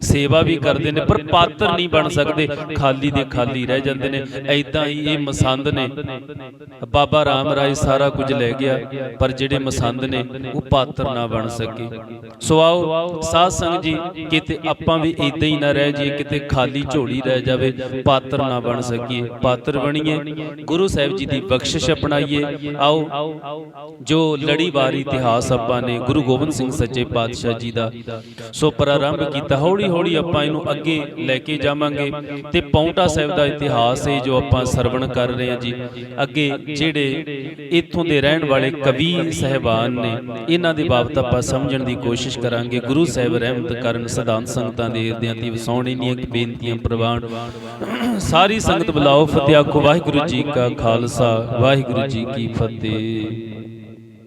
ਸੇਵਾ ਵੀ ਕਰਦੇ ਨੇ, ਪਰ ਪਾਤਰ ਨਹੀਂ ਬਣ ਸਕਦੇ। ਖਾਲੀ ਦੇ ਖਾਲੀ ਰਹਿ ਜਾਂਦੇ ਨੇ। ਐਦਾਂ ਹੀ ਇਹ ਮਸੰਦ ਨੇ। ਬਾਬਾ ਰਾਮ ਰਾਏ ਸਾਰਾ ਕੁਝ ਲੈ ਗਿਆ, ਪਰ ਜਿਹੜੇ ਮਸੰਦ ਨੇ, ਉਹ ਪਾਤਰ ਨਾ ਬਣ ਸਕੇ। ਸੋ ਆਓ, ਸਾਧ ਸੰਗਤ ਜੀ, ਕਿਤੇ ਆਪਾਂ ਵੀ ਇਦਾਂ ਹੀ ਨਾ ਰਹਿ ਜਾਈਏ, ਕਿਤੇ ਖਾਲੀ ਝੋਲੀ ਰਹਿ ਜਾਵੇ, ਪਾਤਰ ਨਾ ਬਣ ਸਕੀਏ। ਪਾਤਰ ਬਣੀਏ, ਗੁਰੂ ਸਾਹਿਬ ਜੀ ਦੀ ਬਖਸ਼ਿਸ਼ ਅਪਣਾਈਏ। ਆਓ, ਜੋ ਲੜੀਵਾਰ ਇਤਿਹਾਸ ਆਪਾਂ ਨੇ, ਗੁਰੂ ਗੋਬਿੰਦ ਸਿੰਘ ਸੱਚੇ ਪਾਤਸ਼ਾਹ ਜੀ ਦਾ। ਸੋ ਪ੍ਰਾਰੰਭ ਕੀਤਾ ਹੌਲੀ ਹੌਲੀ ਆਪਾਂ ਇਹਨੂੰ ਅੱਗੇ ਲੈ ਕੇ ਜਾਵਾਂਗੇ। ਤੇ ਪੌਂਟਾ ਸਾਹਿਬ ਦਾ ਇਤਿਹਾਸ ਹੈ, ਜੋ ਆਪਾਂ ਸਰਵਣ ਕਰ ਰਹੇ ਹਾਂ ਜੀ। ਅੱਗੇ ਜਿਹੜੇ ਇੱਥੋਂ ਦੇ ਰਹਿਣ ਵਾਲੇ ਕਵੀ ਸਹਿਬਾਨ ਨੇ ਇਹਨਾਂ ਦੇ ਬਾਬਤ ਆਪਾਂ ਸਮਝਣ ਦੀ ਕੋਸ਼ਿਸ਼ ਕਰਾਂਗੇ। ਗੁਰੂ ਸਾਹਿਬ ਰਹਿਮਤ ਕਰਨ ਸਿਧਾਂਤ ਸੰਗਤਾਂ ਦੇ ਹਿਰਦਿਆਂ ਤੇ ਵਸਾਉਣੀ ਦੀਆਂ ਬੇਨਤੀਆਂ, ਪ੍ਰਵਾਨ। ਸਾਰੀ ਸੰਗਤ ਬੁਲਾਓ, ਫਤਿਹ ਆਖੋ। ਵਾਹਿਗੁਰੂ ਜੀ ਕਾ ਖਾਲਸਾ, ਵਾਹਿਗੁਰੂ ਜੀ ਕੀ ਫਤਿਹ।